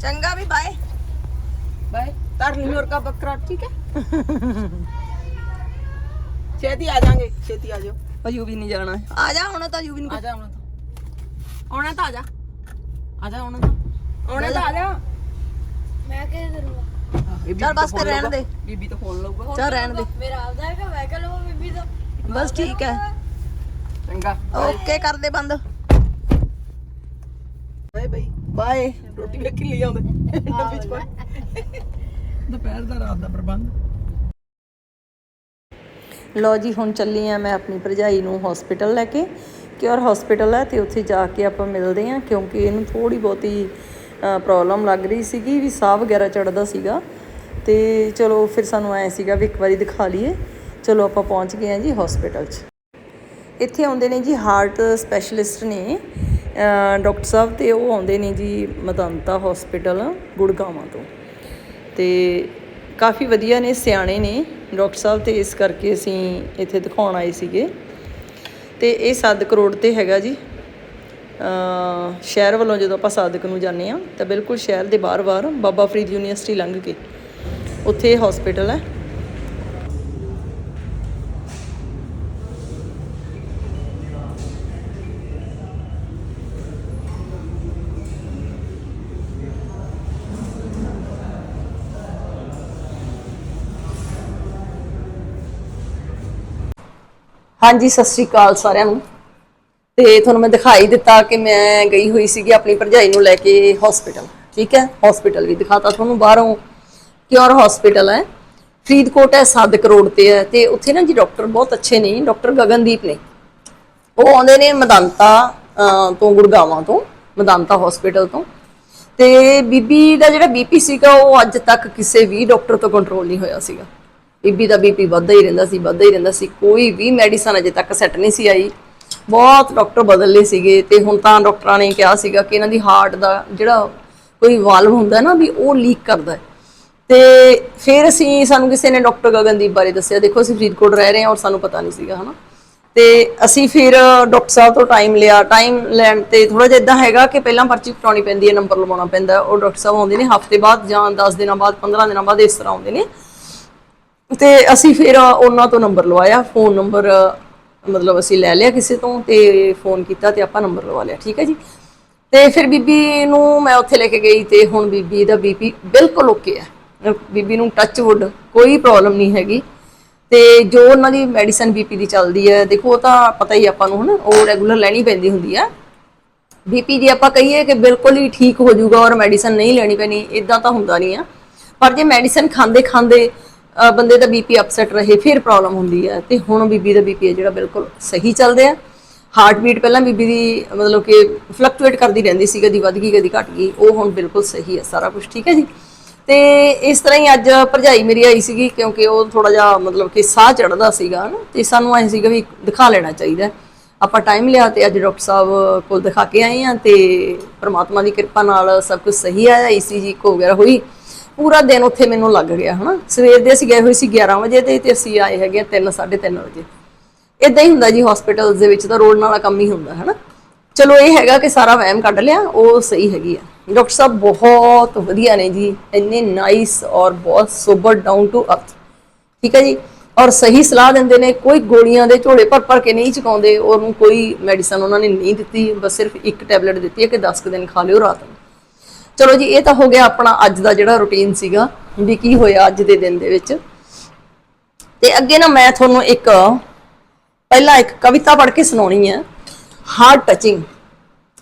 ਚੰਗਾ ਵੀ bye bye ਤਰਨੀ ਹੋਰ ਕਾ ਬੱਕਰਾ ਠੀਕ ਹੈ? ਛੇਤੀ ਆ ਜਾਾਂਗੇ ਛੇਤੀ ਆ ਜਾਓ। ਯੂ ਵੀ ਨਹੀਂ ਜਾਣਾ। ਆ ਜਾ ਹੁਣ ਤਾਂ ਯੂ ਵੀ ਆ ਨਹੀਂ ਜਾ ਹੁਣ ਤਾਂ। ਆਉਣਾ ਤਾਂ ਆ ਜਾ। ਆ ਜਾ ਹੁਣ ਤਾਂ। ਆਉਣਾ ਤਾਂ ਆ ਜਾ। ਮੈਂ ਕਿਹ ਕਰੂੰਗਾ ਚੱਲ ਤਾਂ ਬਸ ਫਿਰ ਰਹਿਣ। ਦੇ। ਬੀਬੀ ਤਾਂ ਫੋਨ ਲਊਗਾ। ਚੱਲ ਰਹਿਣ ਦੇ। ਮੇਰਾ ਆਪਦਾ ਹੈਗਾ ਮੈਂ ਕਿਹ ਲਵਾਂ ਬੀਬੀ ਦਾ। ਬਸ ਠੀਕ ਹੈ। ਚੰਗਾ। ਓਕੇ ਕਰ ਦੇ ਬੰਦ। ਬਾਏ ਬਾਈ। ਬਾਏ ਰੋਟੀ ਵੇਖ ਲਈ ਆਉਂਦੇ। ਡੱਬੇ ਚ ਪਾ। ਦੁਪਹਿਰ ਦਾ ਰਾਤ ਦਾ ਪ੍ਰਬੰਧ। ਲੋ ਜੀ ਹੁਣ ਚੱਲੀ ਆ ਮੈਂ ਆਪਣੀ ਭਰਜਾਈ ਨੂੰ ਹਸਪੀਟਲ ਲੈ ਕੇ। ਕਿਉਰ ਹਸਪੀਟਲ ਹੈ ਤੇ ਉੱਥੇ ਜਾ ਕੇ ਆਪਾਂ ਮਿਲਦੇ ਆ ਕਿਉਂਕਿ ਇਹਨੂੰ ਥੋੜੀ ਬਹੁਤੀ ਪ੍ਰੋਬਲਮ ਲੱਗ ਰਹੀ ਸੀਗੀ ਵੀ ਸਾਹ ਵਗੈਰਾ ਚੜਦਾ ਸੀਗਾ। ਤੇ ਚਲੋ ਫਿਰ ਸਾਨੂੰ ਐ ਸੀਗਾ ਵੀ ਇੱਕ ਵਾਰੀ ਦਿਖਾ ਲਈਏ। ਚਲੋ ਆਪਾਂ ਪਹੁੰਚ ਗਏ ਆ ਜੀ ਹਸਪੀਟਲ 'ਚ। ਇੱਥੇ ਆਉਂਦੇ ਨੇ ਜੀ ਹਾਰਟ ਸਪੈਸ਼ਲਿਸਟ ਨੇ। ਡਾਕਟਰ ਸਾਹਿਬ ਤੇ ਉਹ ਆਉਂਦੇ ਨੇ ਜੀ ਮਦੰਤਾ ਹਸਪੀਟਲ ਗੁੜਗਾਵਾਂ ਤੋਂ। ਅਤੇ ਕਾਫੀ ਵਧੀਆ ਨੇ, ਸਿਆਣੇ ਨੇ ਡਾਕਟਰ ਸਾਹਿਬ ਤੇ ਇਸ ਕਰਕੇ ਅਸੀਂ ਇੱਥੇ ਦਿਖਾਉਣ ਆਏ ਸੀਗੇ। ਤੇ ਇਹ ਸਾਦਕ ਰੋਡ ਤੇ ਹੈਗਾ ਜੀ। ਸ਼ਹਿਰ ਵੱਲੋਂ ਜਦੋਂ ਆਪਾਂ ਸਾਦਕ ਨੂੰ ਜਾਂਦੇ ਆ ਤਾਂ ਬਿਲਕੁਲ ਸ਼ਹਿਰ ਦੇ ਬਾਹਰ-ਬਾਹਰ ਬਾਬਾ ਫਰੀਦ ਯੂਨੀਵਰਸਿਟੀ ਲੰਘ ਕੇ ਉੱਥੇ ਹਸਪੀਟਲ ਹੈ। ਹਾਂਜੀ, ਸਤਿ ਸ਼੍ਰੀ ਅਕਾਲ ਸਾਰਿਆਂ ਨੂੰ। ਤੇ ਤੁਹਾਨੂੰ ਮੈਂ ਦਿਖਾਈ ਦਿੱਤਾ ਕਿ ਮੈਂ ਗਈ ਹੋਈ ਸੀਗੀ ਆਪਣੀ ਭਰਜਾਈ ਨੂੰ ਲੈ ਕੇ ਹਸਪੀਟਲ ਠੀਕ ਹੈ? ਹਸਪੀਟਲ ਵੀ ਦਿਖਾਤਾ ਤੁਹਾਨੂੰ ਬਾਹਰੋਂ। ਕਿਉਰ ਹਸਪੀਟਲ ਹੈ। ਫਰੀਦਕੋਟ ਹੈ, ਸਾਦਕ ਰੋਡ ਤੇ ਹੈ। ਤੇ ਉੱਥੇ ਨਾ ਜੀ ਡਾਕਟਰ ਬਹੁਤ ਅੱਛੇ ਨੇ, ਡਾਕਟਰ ਗਗਨਦੀਪ ਨੇ। ਉਹ ਆਉਂਦੇ ਨੇ ਮਦੰਤਾ ਤੋਂ ਗੁੜਗਾਵਾਂ ਤੋਂ, ਮਦੰਤਾ ਹਸਪੀਟਲ ਤੋਂ। ਤੇ ਬੀਬੀ ਦਾ ਜਿਹੜਾ ਬੀਪੀ ਸੀਗਾ, ਉਹ ਅੱਜ ਤੱਕ ਕਿਸੇ ਵੀ ਡਾਕਟਰ ਤੋਂ ਕੰਟਰੋਲ ਨਹੀਂ ਹੋਇਆ ਸੀਗਾ। ਬੀਬੀ ਦਾ ਬੀਪੀ ਵੱਧਦਾ ਹੀ ਰਹਿੰਦਾ ਸੀ, ਵੱਧਦਾ ਹੀ ਰਹਿੰਦਾ ਸੀ। ਕੋਈ ਵੀ ਮੈਡੀਸਨ ਅਜੇ ਤੱਕ ਸੈੱਟ ਨਹੀਂ ਸੀ ਆਈ। ਬਹੁਤ ਡਾਕਟਰ ਬਦਲ ਸੀਗੇ ਤੇ ਹੁਣ ਤਾਂ ਡਾਕਟਰਾਂ ਨੇ ਕਿਹਾ ਸੀਗਾ ਕਿ ਇਹਨਾਂ ਦੀ ਹਾਰਟ ਦਾ ਜਿਹੜਾ ਕੋਈ ਵਾਲਵ ਹੁੰਦਾ ਨਾ ਵੀ ਉਹ ਲੀਕ ਕਰਦਾ ਹੈ। ਤੇ ਫਿਰ ਅਸੀਂ, ਸਾਨੂੰ ਕਿਸੇ ਨੇ ਡਾਕਟਰ ਗਗਨਦੀਪ ਬਾਰੇ ਦੱਸਿਆ। ਦੇਖੋ, ਅਸੀਂ ਫਰੀਦਕੋਟ ਰਹਿ ਰਹੇ ਹਾਂ ਔਰ ਸਾਨੂੰ ਪਤਾ ਨਹੀਂ ਸੀਗਾ, ਹਨਾ। ਤੇ ਅਸੀਂ ਫਿਰ ਡਾਕਟਰ ਸਾਹਿਬ ਤੋਂ ਟਾਈਮ ਲਿਆ। ਟਾਈਮ ਲੈਣ ਤੇ ਥੋੜਾ ਜਿਹਾ ਇਦਾਂ ਹੈਗਾ ਕਿ ਪਹਿਲਾਂ ਪਰਚੀ ਕਟਾਉਣੀ ਪੈਂਦੀ ਹੈ ਨੰਬਰ ਲਵਾਉਣਾ ਪੈਂਦਾ। ਉਹ ਡਾਕਟਰ ਸਾਹਿਬ ਆਉਂਦੇ ਨੇ ਹਫ਼ਤੇ ਬਾਅਦ ਜਾਂ 10 ਦਿਨਾਂ ਬਾਅਦ 15 ਦਿਨਾਂ ਬਾਅਦ ਇਸ ਤਰ੍ਹਾਂ ਆਉਂਦੇ ਨੇ। ਤੇ ਅਸੀਂ ਫਿਰ ਉਹਨਾਂ ਤੋਂ ਨੰਬਰ ਲਵਾਇਆ ਫੋਨ ਨੰਬਰ ਮਤਲਬ ਅਸੀਂ ਲੈ ਲਿਆ ਕਿਸੇ ਤੋਂ ਤੇ ਫੋਨ ਕੀਤਾ ਤੇ ਆਪਾਂ ਨੰਬਰ ਲਵਾ ਲਿਆ, ਠੀਕ ਹੈ ਜੀ? ਤੇ ਫਿਰ ਬੀਬੀ ਨੂੰ ਮੈਂ ਉੱਥੇ ਲੈ ਕੇ ਗਈ ਤੇ ਹੁਣ ਬੀਬੀ ਦਾ ਬੀਪੀ ਬਿਲਕੁਲ ਓਕੇ ਹੈ। ਬੀਬੀ ਨੂੰ ਟੱਚ ਵੁੱਡ ਕੋਈ ਪ੍ਰੋਬਲਮ ਨਹੀਂ ਹੈਗੀ। ਤੇ ਜੋ ਉਹਨਾਂ ਦੀ ਮੈਡੀਸਨ ਬੀਪੀ ਦੀ ਚੱਲਦੀ ਹੈ, ਦੇਖੋ ਉਹ ਤਾਂ ਪਤਾ ਹੀ ਆਪਾਂ ਨੂੰ ਹਨਾ, ਉਹ ਰੈਗੂਲਰ ਲੈਣੀ ਪੈਂਦੀ ਹੁੰਦੀ ਹੈ। ਬੀਪੀ ਜੇ ਆਪਾਂ ਕਹੀਏ ਕਿ ਬਿਲਕੁਲ ਹੀ ਠੀਕ ਹੋ ਜਾਊਗਾ ਔਰ ਮੈਡੀਸਨ ਨਹੀਂ ਲੈਣੀ ਪੈਣੀ ਇਦਾਂ ਤਾਂ ਹੁੰਦਾ ਨਹੀਂ ਆ। ਪਰ ਜੇ ਮੈਡੀਸਨ ਖਾਂਦੇ ਖਾਂਦੇ ਬੰਦੇ ਦਾ ਬੀਪੀ ਅਪਸੈਟ ਰਹੇ, ਫਿਰ ਪ੍ਰੋਬਲਮ ਹੁੰਦੀ ਹੈ ਤੇ ਹੁਣ ਬੀਬੀ ਦਾ ਬੀਪੀ ਹੈ ਜਿਹੜਾ ਬਿਲਕੁਲ ਸਹੀ ਚੱਲਦੇ ਆ ਹਾਰਟ ਬੀਟ ਪਹਿਲਾਂ ਬੀਬੀ ਦੀ ਮਤਲਬ ਕਿ ਫਲਕਚੁਏਟ ਕਰਦੀ ਰਹਿੰਦੀ ਸੀ, ਕਦੀ ਵੱਧ ਗਈ, ਕਦੀ ਘਟ ਗਈ, ਉਹ ਹੁਣ ਬਿਲਕੁਲ ਸਹੀ ਹੈ, ਸਾਰਾ ਕੁਝ ਠੀਕ ਹੈ ਜੀ। ਤੇ ਇਸ ਤਰ੍ਹਾਂ ਹੀ ਅੱਜ ਭਰਜਾਈ ਮੇਰੀ ਆਈ ਸੀਗੀ, ਕਿਉਂਕਿ ਉਹ ਥੋੜਾ ਜਿਹਾ ਮਤਲਬ ਕਿ ਸਾਹ ਚੜਦਾ ਸੀਗਾ ਨਾ, ਤੇ ਸਾਨੂੰ ਐਂ ਸੀਗਾ ਵੀ ਦਿਖਾ ਲੈਣਾ ਚਾਹੀਦਾ ਆਪਾਂ ਟਾਈਮ ਲਿਆ ਤੇ ਅੱਜ ਡਾਕਟਰ ਸਾਹਿਬ ਕੋਲ ਦਿਖਾ ਕੇ ਆਏ ਆ ਤੇ ਪ੍ਰਮਾਤਮਾ ਦੀ ਕਿਰਪਾ ਨਾਲ ਸਭ ਕੁਝ ਸਹੀ ਆਇਆ ਈਸੀਜੀ ਕੋ ਵਗੈਰਾ ਹੋਈ। ਪੂਰਾ ਦਿਨ ਉੱਥੇ ਮੈਨੂੰ ਲੱਗ ਗਿਆ, ਹਨਾ? ਸਵੇਰ ਦੇ ਅਸੀਂ ਗਏ ਹੋਏ ਸੀ 11 ਵਜੇ ਤੇ ਤੇ ਅਸੀਂ ਆਏ ਹੈਗੇ 3 3:30 ਵਜੇ। ਇਦਾਂ ਹੀ ਹੁੰਦਾ ਜੀ ਹਸਪੀਟਲਸ ਦੇ ਵਿੱਚ ਤਾਂ ਰੋਡ ਨਾਲਾ ਕੰਮ ਹੀ ਹੁੰਦਾ, ਹਨਾ? ਚਲੋ ਇਹ ਹੈਗਾ ਕਿ ਸਾਰਾ ਵਹਿਮ ਕੱਢ ਲਿਆ, ਉਹ ਸਹੀ ਹੈਗੀ ਆ। ਡਾਕਟਰ ਸਾਹਿਬ ਬਹੁਤ ਵਧੀਆ ਨੇ ਜੀ, ਇੰਨੇ ਨਾਈਸ ਔਰ ਬਹੁਤ ਸੋਬਰ ਡਾਊਨ ਟੂ ਅਰਥ ਠੀਕ ਹੈ ਜੀ? ਔਰ ਸਹੀ ਸਲਾਹ ਦਿੰਦੇ ਨੇ, ਕੋਈ ਗੋਲੀਆਂ ਦੇ ਝੋਲੇ ਭਰ ਭਰ ਕੇ ਨਹੀਂ ਚਕਾਉਂਦੇ, ਉਹਨੂੰ ਕੋਈ ਮੈਡੀਸਨ ਉਹਨਾਂ ਨੇ ਨਹੀਂ ਦਿੱਤੀ, ਬਸ ਸਿਰਫ ਇੱਕ ਟੈਬਲੇਟ ਦਿੱਤੀ ਹੈ ਕਿ 10 ਕੁ ਦਿਨ ਖਾ ਲਿਓ ਰਾਤ ਨੂੰ। ਚਲੋ ਜੀ, ਇਹ ਤਾਂ ਹੋ ਗਿਆ ਆਪਣਾ ਅੱਜ ਦਾ ਜਿਹੜਾ ਰੁਟੀਨ ਸੀਗਾ ਵੀ ਕੀ ਹੋਇਆ ਅੱਜ ਦੇ ਦਿਨ ਦੇ ਵਿੱਚ। ਤੇ ਅੱਗੇ ਨਾ ਮੈਂ ਤੁਹਾਨੂੰ ਇੱਕ, ਪਹਿਲਾਂ ਇੱਕ ਕਵਿਤਾ ਪੜ੍ਹ ਕੇ ਸੁਣਾਉਣੀ ਹੈ। ਹਾਰਟ ਟੱਚਿੰਗ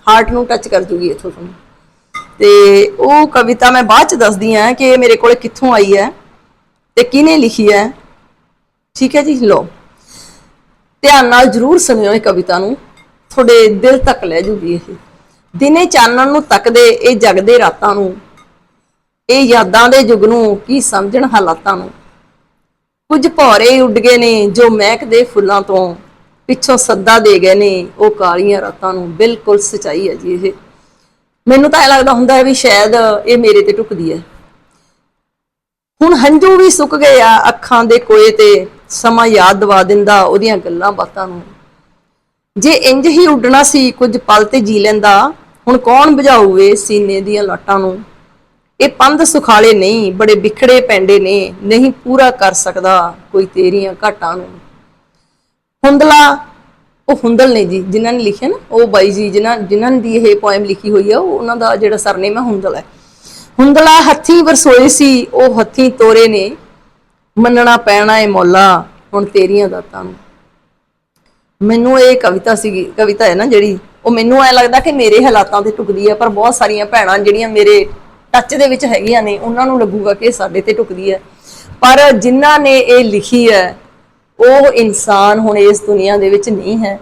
ਹਾਰਟ ਨੂੰ ਟੱਚ ਕਰ ਜੂਗੀ ਇਥੋਂ ਤੁਹਾਨੂੰ। ਤੇ ਉਹ ਕਵਿਤਾ ਮੈਂ ਬਾਅਦ ਚ ਦੱਸਦੀ ਹਾਂ ਕਿ ਇਹ ਮੇਰੇ ਕੋਲੇ ਕਿੱਥੋਂ ਆਈ ਹੈ ਤੇ ਕਿਹਨੇ ਲਿਖੀ ਹੈ। ਠੀਕ ਹੈ ਜੀ ਲੋ ਧਿਆਨ ਨਾਲ ਜਰੂਰ ਸੁਣਿਓ ਇਹ ਕਵਿਤਾ ਨੂੰ। ਤੁਹਾਡੇ ਦਿਲ ਤੱਕ ਲੈ ਜੂਗੀ ਇਹ। ਦਿਨੇ ਚਾਨਣ ਨੂੰ ਤੱਕਦੇ, ਇਹ ਜਗਦੇ ਰਾਤਾਂ ਨੂੰ। ਇਹ ਯਾਦਾਂ ਦੇ ਜੁਗ ਨੂੰ ਕੀ ਸਮਝਣ ਹਾਲਾਤਾਂ ਨੂੰ। ਕੁਝ ਭੌਰੇ ਉੱਡ ਗਏ ਨੇ ਜੋ ਮਹਿਕਦੇ ਫੁੱਲਾਂ ਤੋਂ। ਪਿੱਛੋਂ ਸੱਦਾ ਦੇ ਗਏ ਨੇ ਉਹ ਕਾਲੀਆਂ ਰਾਤਾਂ ਨੂੰ। ਬਿਲਕੁਲ ਸਚਾਈ ਹੈ ਜੀ ਇਹ। ਮੈਨੂੰ ਤਾਂ ਇਹ ਲੱਗਦਾ ਹੁੰਦਾ ਹੈ ਵੀ ਸ਼ਾਇਦ ਇਹ ਮੇਰੇ ਤੇ ਟੁਕਦੀ ਹੈ। ਹੁਣ ਹੰਝੂ ਵੀ ਸੁੱਕ ਗਏ ਆ ਅੱਖਾਂ ਦੇ ਕੋਏ ਤੇ। ਸਮਾਂ ਯਾਦ ਦਿਵਾ ਦਿੰਦਾ ਉਹਦੀਆਂ ਗੱਲਾਂ ਬਾਤਾਂ ਨੂੰ। ਜੇ ਇੰਜ ਹੀ ਉੱਡਣਾ ਸੀ, ਕੁਝ ਪਲ ਤੇ ਜੀ ਲੈਂਦਾ। ਹੁਣ ਕੌਣ ਬੁਝਾਊਵੇ ਸੀਨੇ ਦੀਆਂ ਲਾਟਾਂ ਨੂੰ? ਇਹ ਪੰਧ ਸੁਖਾਲੇ ਨਹੀਂ, ਬੜੇ ਵਿਖੜੇ ਪੈਂਡੇ ਨੇ, ਨਹੀਂ ਪੂਰਾ ਕਰ ਸਕਦਾ ਕੋਈ ਤੇਰੀਆਂ ਘਾਟਾਂ ਨੂੰ। ਹੁੰਦਲਾ, ਉਹ ਹੁੰਦਲ ਨੇ ਜੀ, ਜਿਨ੍ਹਾਂ ਨੇ ਲਿਖਿਆ ਨਾ, ਉਹ ਬਾਈ ਜੀ, ਜਿਨ੍ਹਾਂ ਜਿਨ੍ਹਾਂ ਦੀ ਇਹ ਪੋਇਮ ਲਿਖੀ ਹੋਈ ਆ, ਉਹ ਉਹਨਾਂ ਦਾ ਜਿਹੜਾ ਸਰਨੇਮ ਹੈ ਹੁੰਦਲ ਹੈ। ਹੁੰਦਲਾ ਹੱਥੀਂ ਵਰਸੋਏ ਸੀ, ਉਹ ਹੱਥੀਂ ਤੋਰੇ ਨੇ। ਮੰਨਣਾ ਪੈਣਾ ਏ ਮੌਲਾ, ਹੁਣ ਤੇਰੀਆਂ ਦਾਤਾਂ ਨੂੰ। ਮੈਨੂੰ ਇਹ ਕਵਿਤਾ ਸੀਗੀ, ਕਵਿਤਾ ਹੈ ਨਾ ਜਿਹੜੀ ਉਹ ਮੈਨੂੰ ਐ ਲੱਗਦਾ ਕਿ ਮੇਰੇ ਹਾਲਾਤਾਂ ਤੇ ਟੁਕਦੀ ਹੈ ਪਰ ਬਹੁਤ ਸਾਰੀਆਂ ਭੈਣਾਂ ਜਿਹੜੀਆਂ ਮੇਰੇ ਟੱਚ ਦੇ ਵਿੱਚ ਹੈਗੀਆਂ ਨੇ, ਉਹਨਾਂ ਨੂੰ ਲੱਗੂਗਾ ਕਿ ਸਾਡੇ ਤੇ ਟੁਕਦੀ ਹੈ ਪਰ ਜਿਨ੍ਹਾਂ ਨੇ ਇਹ ਲਿਖੀ ਹੈ, ਉਹ ਇਨਸਾਨ ਹੁਣ ਇਸ ਦੁਨੀਆ ਦੇ ਵਿੱਚ ਨਹੀਂ ਹੈ।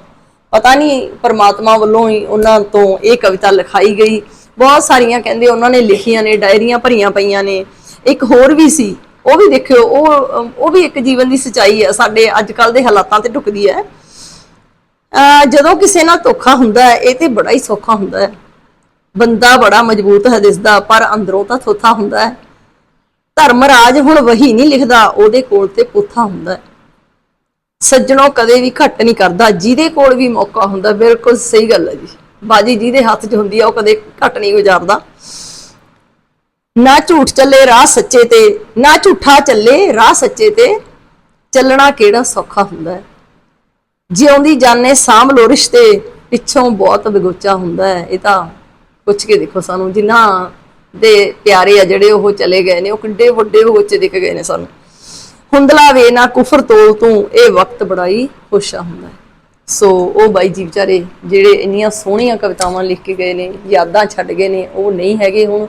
ਪਤਾ ਨਹੀਂ ਪਰਮਾਤਮਾ ਵੱਲੋਂ ਹੀ ਉਹਨਾਂ ਤੋਂ ਇਹ ਕਵਿਤਾ ਲਿਖਾਈ ਗਈ। ਬਹੁਤ ਸਾਰੀਆਂ ਕਹਿੰਦੇ ਉਹਨਾਂ ਨੇ ਲਿਖੀਆਂ ਨੇ, ਡਾਇਰੀਆਂ ਭਰੀਆਂ ਪਈਆਂ ਨੇ। ਇੱਕ ਹੋਰ ਵੀ ਸੀ, ਉਹ ਵੀ ਦੇਖਿਓ, ਉਹ ਉਹ ਵੀ ਇੱਕ ਜੀਵਨ ਦੀ ਸਚਾਈ ਹੈ। ਸਾਡੇ ਅੱਜ ਕੱਲ ਦੇ ਹਾਲਾਤਾਂ ਤੇ ਟੁਕਦੀ ਹੈ। ਜਦੋਂ ਕਿਸੇ ਨਾਲ ਧੋਖਾ ਹੁੰਦਾ ਹੈ, ਇਹ ਤੇ ਬੜਾ ਹੀ ਸੌਖਾ ਹੁੰਦਾ ਹੈ। ਬੰਦਾ ਬੜਾ ਮਜ਼ਬੂਤ ਹੈ ਦਿਸਦਾ, ਪਰ ਅੰਦਰੋਂ ਤਾਂ ਥੋਥਾ ਹੁੰਦਾ ਹੈ। ਧਰਮਰਾਜ ਹੁਣ ਵਹੀ ਨਹੀਂ ਲਿਖਦਾ, ਉਹਦੇ ਕੋਲ ਤੇ ਪੁੱਥਾ ਹੁੰਦਾ ਸੱਜਣੋ ਕਦੇ ਵੀ ਘੱਟ ਨਹੀਂ ਕਰਦਾ, ਜਿਹਦੇ ਕੋਲ ਵੀ ਮੌਕਾ ਹੁੰਦਾ, ਬਿਲਕੁਲ ਸਹੀ ਗੱਲ ਹੈ ਜੀ। ਬਾਜੀ ਜਿਹਦੇ ਹੱਥ 'ਚ ਹੁੰਦੀ ਆ, ਉਹ ਕਦੇ ਘੱਟ ਨਹੀਂ ਗੁਜ਼ਾਰਦਾ। ਨਾ ਝੂਠ ਚੱਲੇ ਰਾਹ ਸੱਚੇ ਤੇ, ਨਾ ਝੂਠਾ ਚੱਲੇ ਰਾਹ ਸੱਚੇ ਤੇ, ਚੱਲਣਾ ਕਿਹੜਾ ਸੌਖਾ ਹੁੰਦਾ ਹੈ। ਜਿਉਂਦੀ ਜਾਣੇ ਸਾਂਭ ਲੋ ਰਿਸ਼ਤੇ, ਪਿੱਛੋਂ ਬਹੁਤ ਬਗੋਚਾ ਹੁੰਦਾ ਹੈ। ਇਹ ਤਾਂ ਪੁੱਛ ਕੇ ਦੇਖੋ ਸਾਨੂੰ ਜਿਨ੍ਹਾਂ ਦੇ ਪਿਆਰੇ ਆ ਜਿਹੜੇ ਉਹ ਚਲੇ ਗਏ ਨੇ, ਉਹ ਕਿੱਡੇ ਵੱਡੇ ਵਿਗੋਚੇ ਦਿਖ ਗਏ ਨੇ ਸਾਨੂੰ। ਹੁੰਦਲਾ ਵੇ ਨਾ ਕੁਫਰ ਤੋਲ ਤੂੰ, ਇਹ ਵਕਤ ਬੜਾਈ ਖੁਸ਼ਾ ਹੁੰਦਾ ਹੈ। ਸੋ ਉਹ ਬਾਈ ਜੀ ਵਿਚਾਰੇ ਜਿਹੜੇ ਇੰਨੀਆਂ ਸੋਹਣੀਆਂ ਕਵਿਤਾਵਾਂ ਲਿਖ ਕੇ ਗਏ ਨੇ, ਯਾਦਾਂ ਛੱਡ ਗਏ ਨੇ, ਉਹ ਨਹੀਂ ਹੈਗੇ ਹੁਣ।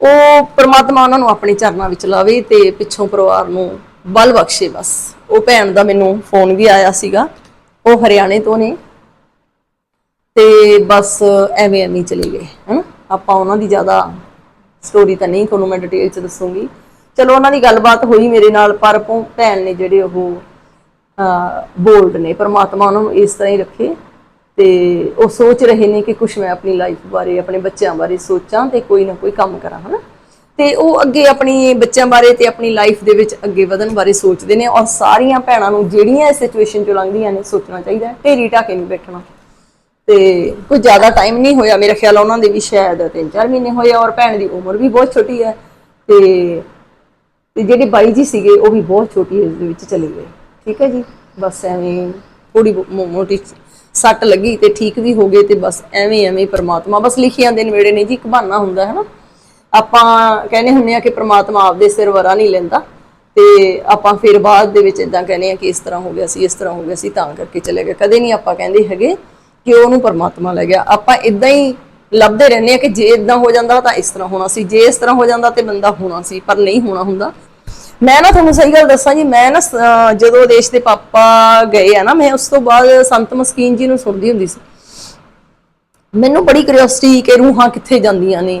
ਉਹ ਪਰਮਾਤਮਾ ਉਹਨਾਂ ਨੂੰ ਆਪਣੇ ਚਰਨਾਂ ਵਿੱਚ ਲਾਵੇ ਤੇ ਪਿੱਛੋਂ ਪਰਿਵਾਰ ਨੂੰ ਬਲ ਬਖਸ਼ੇ ਬਸ। ਉਹ ਭੈਣ ਦਾ ਮੈਨੂੰ ਫੋਨ ਵੀ ਆਇਆ ਸੀਗਾ। ਉਹ ਹਰਿਆਣੇ ਤੋਂ ਨੇ। ਤੇ ਬਸ ਐਵੇਂ ਐਵੇਂ ਚਲੇ ਗਏ, ਹਨ? ਆਪਾਂ ਉਹਨਾਂ ਦੀ ਜ਼ਿਆਦਾ ਸਟੋਰੀ ਤਾਂ ਨਹੀਂ ਤੁਹਾਨੂੰ ਮੈਂ ਡਿਟੇਲ ਚ ਦੱਸੂਗੀ। ਚਲੋ, ਉਹਨਾਂ ਦੀ ਗੱਲਬਾਤ ਹੋਈ ਮੇਰੇ ਨਾਲ, ਪਰ ਭੋ- ਭੈਣ ਨੇ ਜਿਹੜੇ ਉਹ ਬੋਲਡ ਨੇ, ਪਰਮਾਤਮਾ ਉਹਨਾਂ ਨੂੰ ਇਸ ਤਰ੍ਹਾਂ ਹੀ ਰੱਖੇ। ਤੇ ਉਹ ਸੋਚ ਰਹੇ ਨੇ ਕਿ ਕੁਝ ਮੈਂ ਆਪਣੀ ਲਾਈਫ ਬਾਰੇ, ਆਪਣੇ ਬੱਚਿਆਂ ਬਾਰੇ ਸੋਚਾਂ ਤੇ ਕੋਈ ਨਾ ਕੋਈ ਕੰਮ ਕਰਾਂ, ਹਨਾ? ਤੇ ਉਹ ਅੱਗੇ ਆਪਣੀ ਬੱਚਿਆਂ ਬਾਰੇ ਤੇ ਆਪਣੀ ਲਾਈਫ ਦੇ ਵਿੱਚ ਅੱਗੇ ਵਧਣ ਬਾਰੇ ਸੋਚਦੇ ਨੇ ਔਰ ਸਾਰੀਆਂ ਭੈਣਾਂ ਨੂੰ ਜਿਹੜੀਆਂ ਇਸ ਸਿਚੁਏਸ਼ਨ ਚੋਂ ਲੰਘਦੀਆਂ ਨੇ ਸੋਚਣਾ ਚਾਹੀਦਾ ਢੇਰੀ ਢਾਕੇ ਨਹੀਂ ਬੈਠਣਾ। ਤੇ ਕੋਈ ਜ਼ਿਆਦਾ ਟਾਈਮ ਨਹੀਂ ਹੋਇਆ, ਮੇਰੇ ਖਿਆਲ ਉਹਨਾਂ ਦੇ ਵੀ ਸ਼ਾਇਦ 3-4 ਮਹੀਨੇ ਹੋਏ ਔਰ ਭੈਣ ਦੀ ਉਮਰ ਵੀ ਬਹੁਤ ਛੋਟੀ ਹੈ ਤੇ ਤੇ ਜਿਹੜੇ ਬਾਈ ਜੀ ਸੀਗੇ ਉਹ ਵੀ ਬਹੁਤ ਛੋਟੀ ਏਜ ਦੇ ਵਿੱਚ ਚਲੇ ਗਏ। ਠੀਕ ਹੈ ਜੀ? ਬਸ ਐਵੇਂ ਥੋੜੀ ਮੋਟੀ ਸੱਟ ਲੱਗੀ ਤੇ ਠੀਕ ਵੀ ਹੋ ਗਏ ਤੇ ਬਸ ਐਵੇਂ ਐਵੇਂ ਪ੍ਰਮਾਤਮਾ, ਬਸ ਲਿਖੀਆਂ ਦੇ ਨੇੜੇ ਨੇ ਜੀ, ਇੱਕ ਬਹਾਨਾ ਹੁੰਦਾ ਹੈ ਨਾ। ਆਪਾਂ ਕਹਿੰਦੇ ਹੁੰਨੇ ਆ ਕਿ ਪ੍ਰਮਾਤਮਾ ਆਪਦੇ ਸਿਰ ਵਰਾ ਨਹੀਂ ਲੈਂਦਾ ਤੇ ਆਪਾਂ ਫਿਰ ਬਾਅਦ ਦੇ ਵਿੱਚ ਇਦਾਂ ਕਹਿੰਦੇ ਆ ਕਿ ਇਸ ਤਰ੍ਹਾਂ ਹੋ ਗਿਆ ਸੀ, ਇਸ ਤਰ੍ਹਾਂ ਹੋ ਗਿਆ ਸੀ, ਤਾਂ ਕਰਕੇ ਚਲੇ ਗਏ। ਕਦੇ ਨਹੀਂ ਆਪਾਂ ਕਹਿੰਦੇ ਹੈਗੇ ਕਿ ਉਹਨੂੰ ਪ੍ਰਮਾਤਮਾ ਲੈ ਗਿਆ। ਆਪਾਂ ਇਦਾਂ ਹੀ ਲੱਭਦੇ ਰਹਿੰਦੇ ਆ ਕਿ ਜੇ ਇਦਾਂ ਹੋ ਜਾਂਦਾ ਤਾਂ ਇਸ ਤਰ੍ਹਾਂ ਹੋਣਾ ਸੀ, ਜੇ ਇਸ ਤਰ੍ਹਾਂ ਹੋ ਜਾਂਦਾ ਤੇ ਬੰਦਾ ਹੋਣਾ ਸੀ, ਪਰ ਨਹੀਂ ਹੋਣਾ ਹੁੰਦਾ। ਮੈਂ ਨਾ ਤੁਹਾਨੂੰ ਸਹੀ ਗੱਲ ਦੱਸਾਂ ਜੀ, ਮੈਂ ਨਾ ਜਦੋਂ ਦੇਸ਼ ਦੇ ਪਾਪਾ ਗਏ ਆ ਨਾ, ਮੈਂ ਉਸ ਤੋਂ ਬਾਅਦ ਸੰਤ ਮਸਕੀਨ ਜੀ ਨੂੰ ਸੁਣਦੀ ਹੁੰਦੀ ਸੀ। ਮੈਨੂੰ ਬੜੀ ਕਿਉਰਿਓਸਿਟੀ ਕਿ ਰੂਹਾਂ ਕਿੱਥੇ ਜਾਂਦੀਆਂ ਨੇ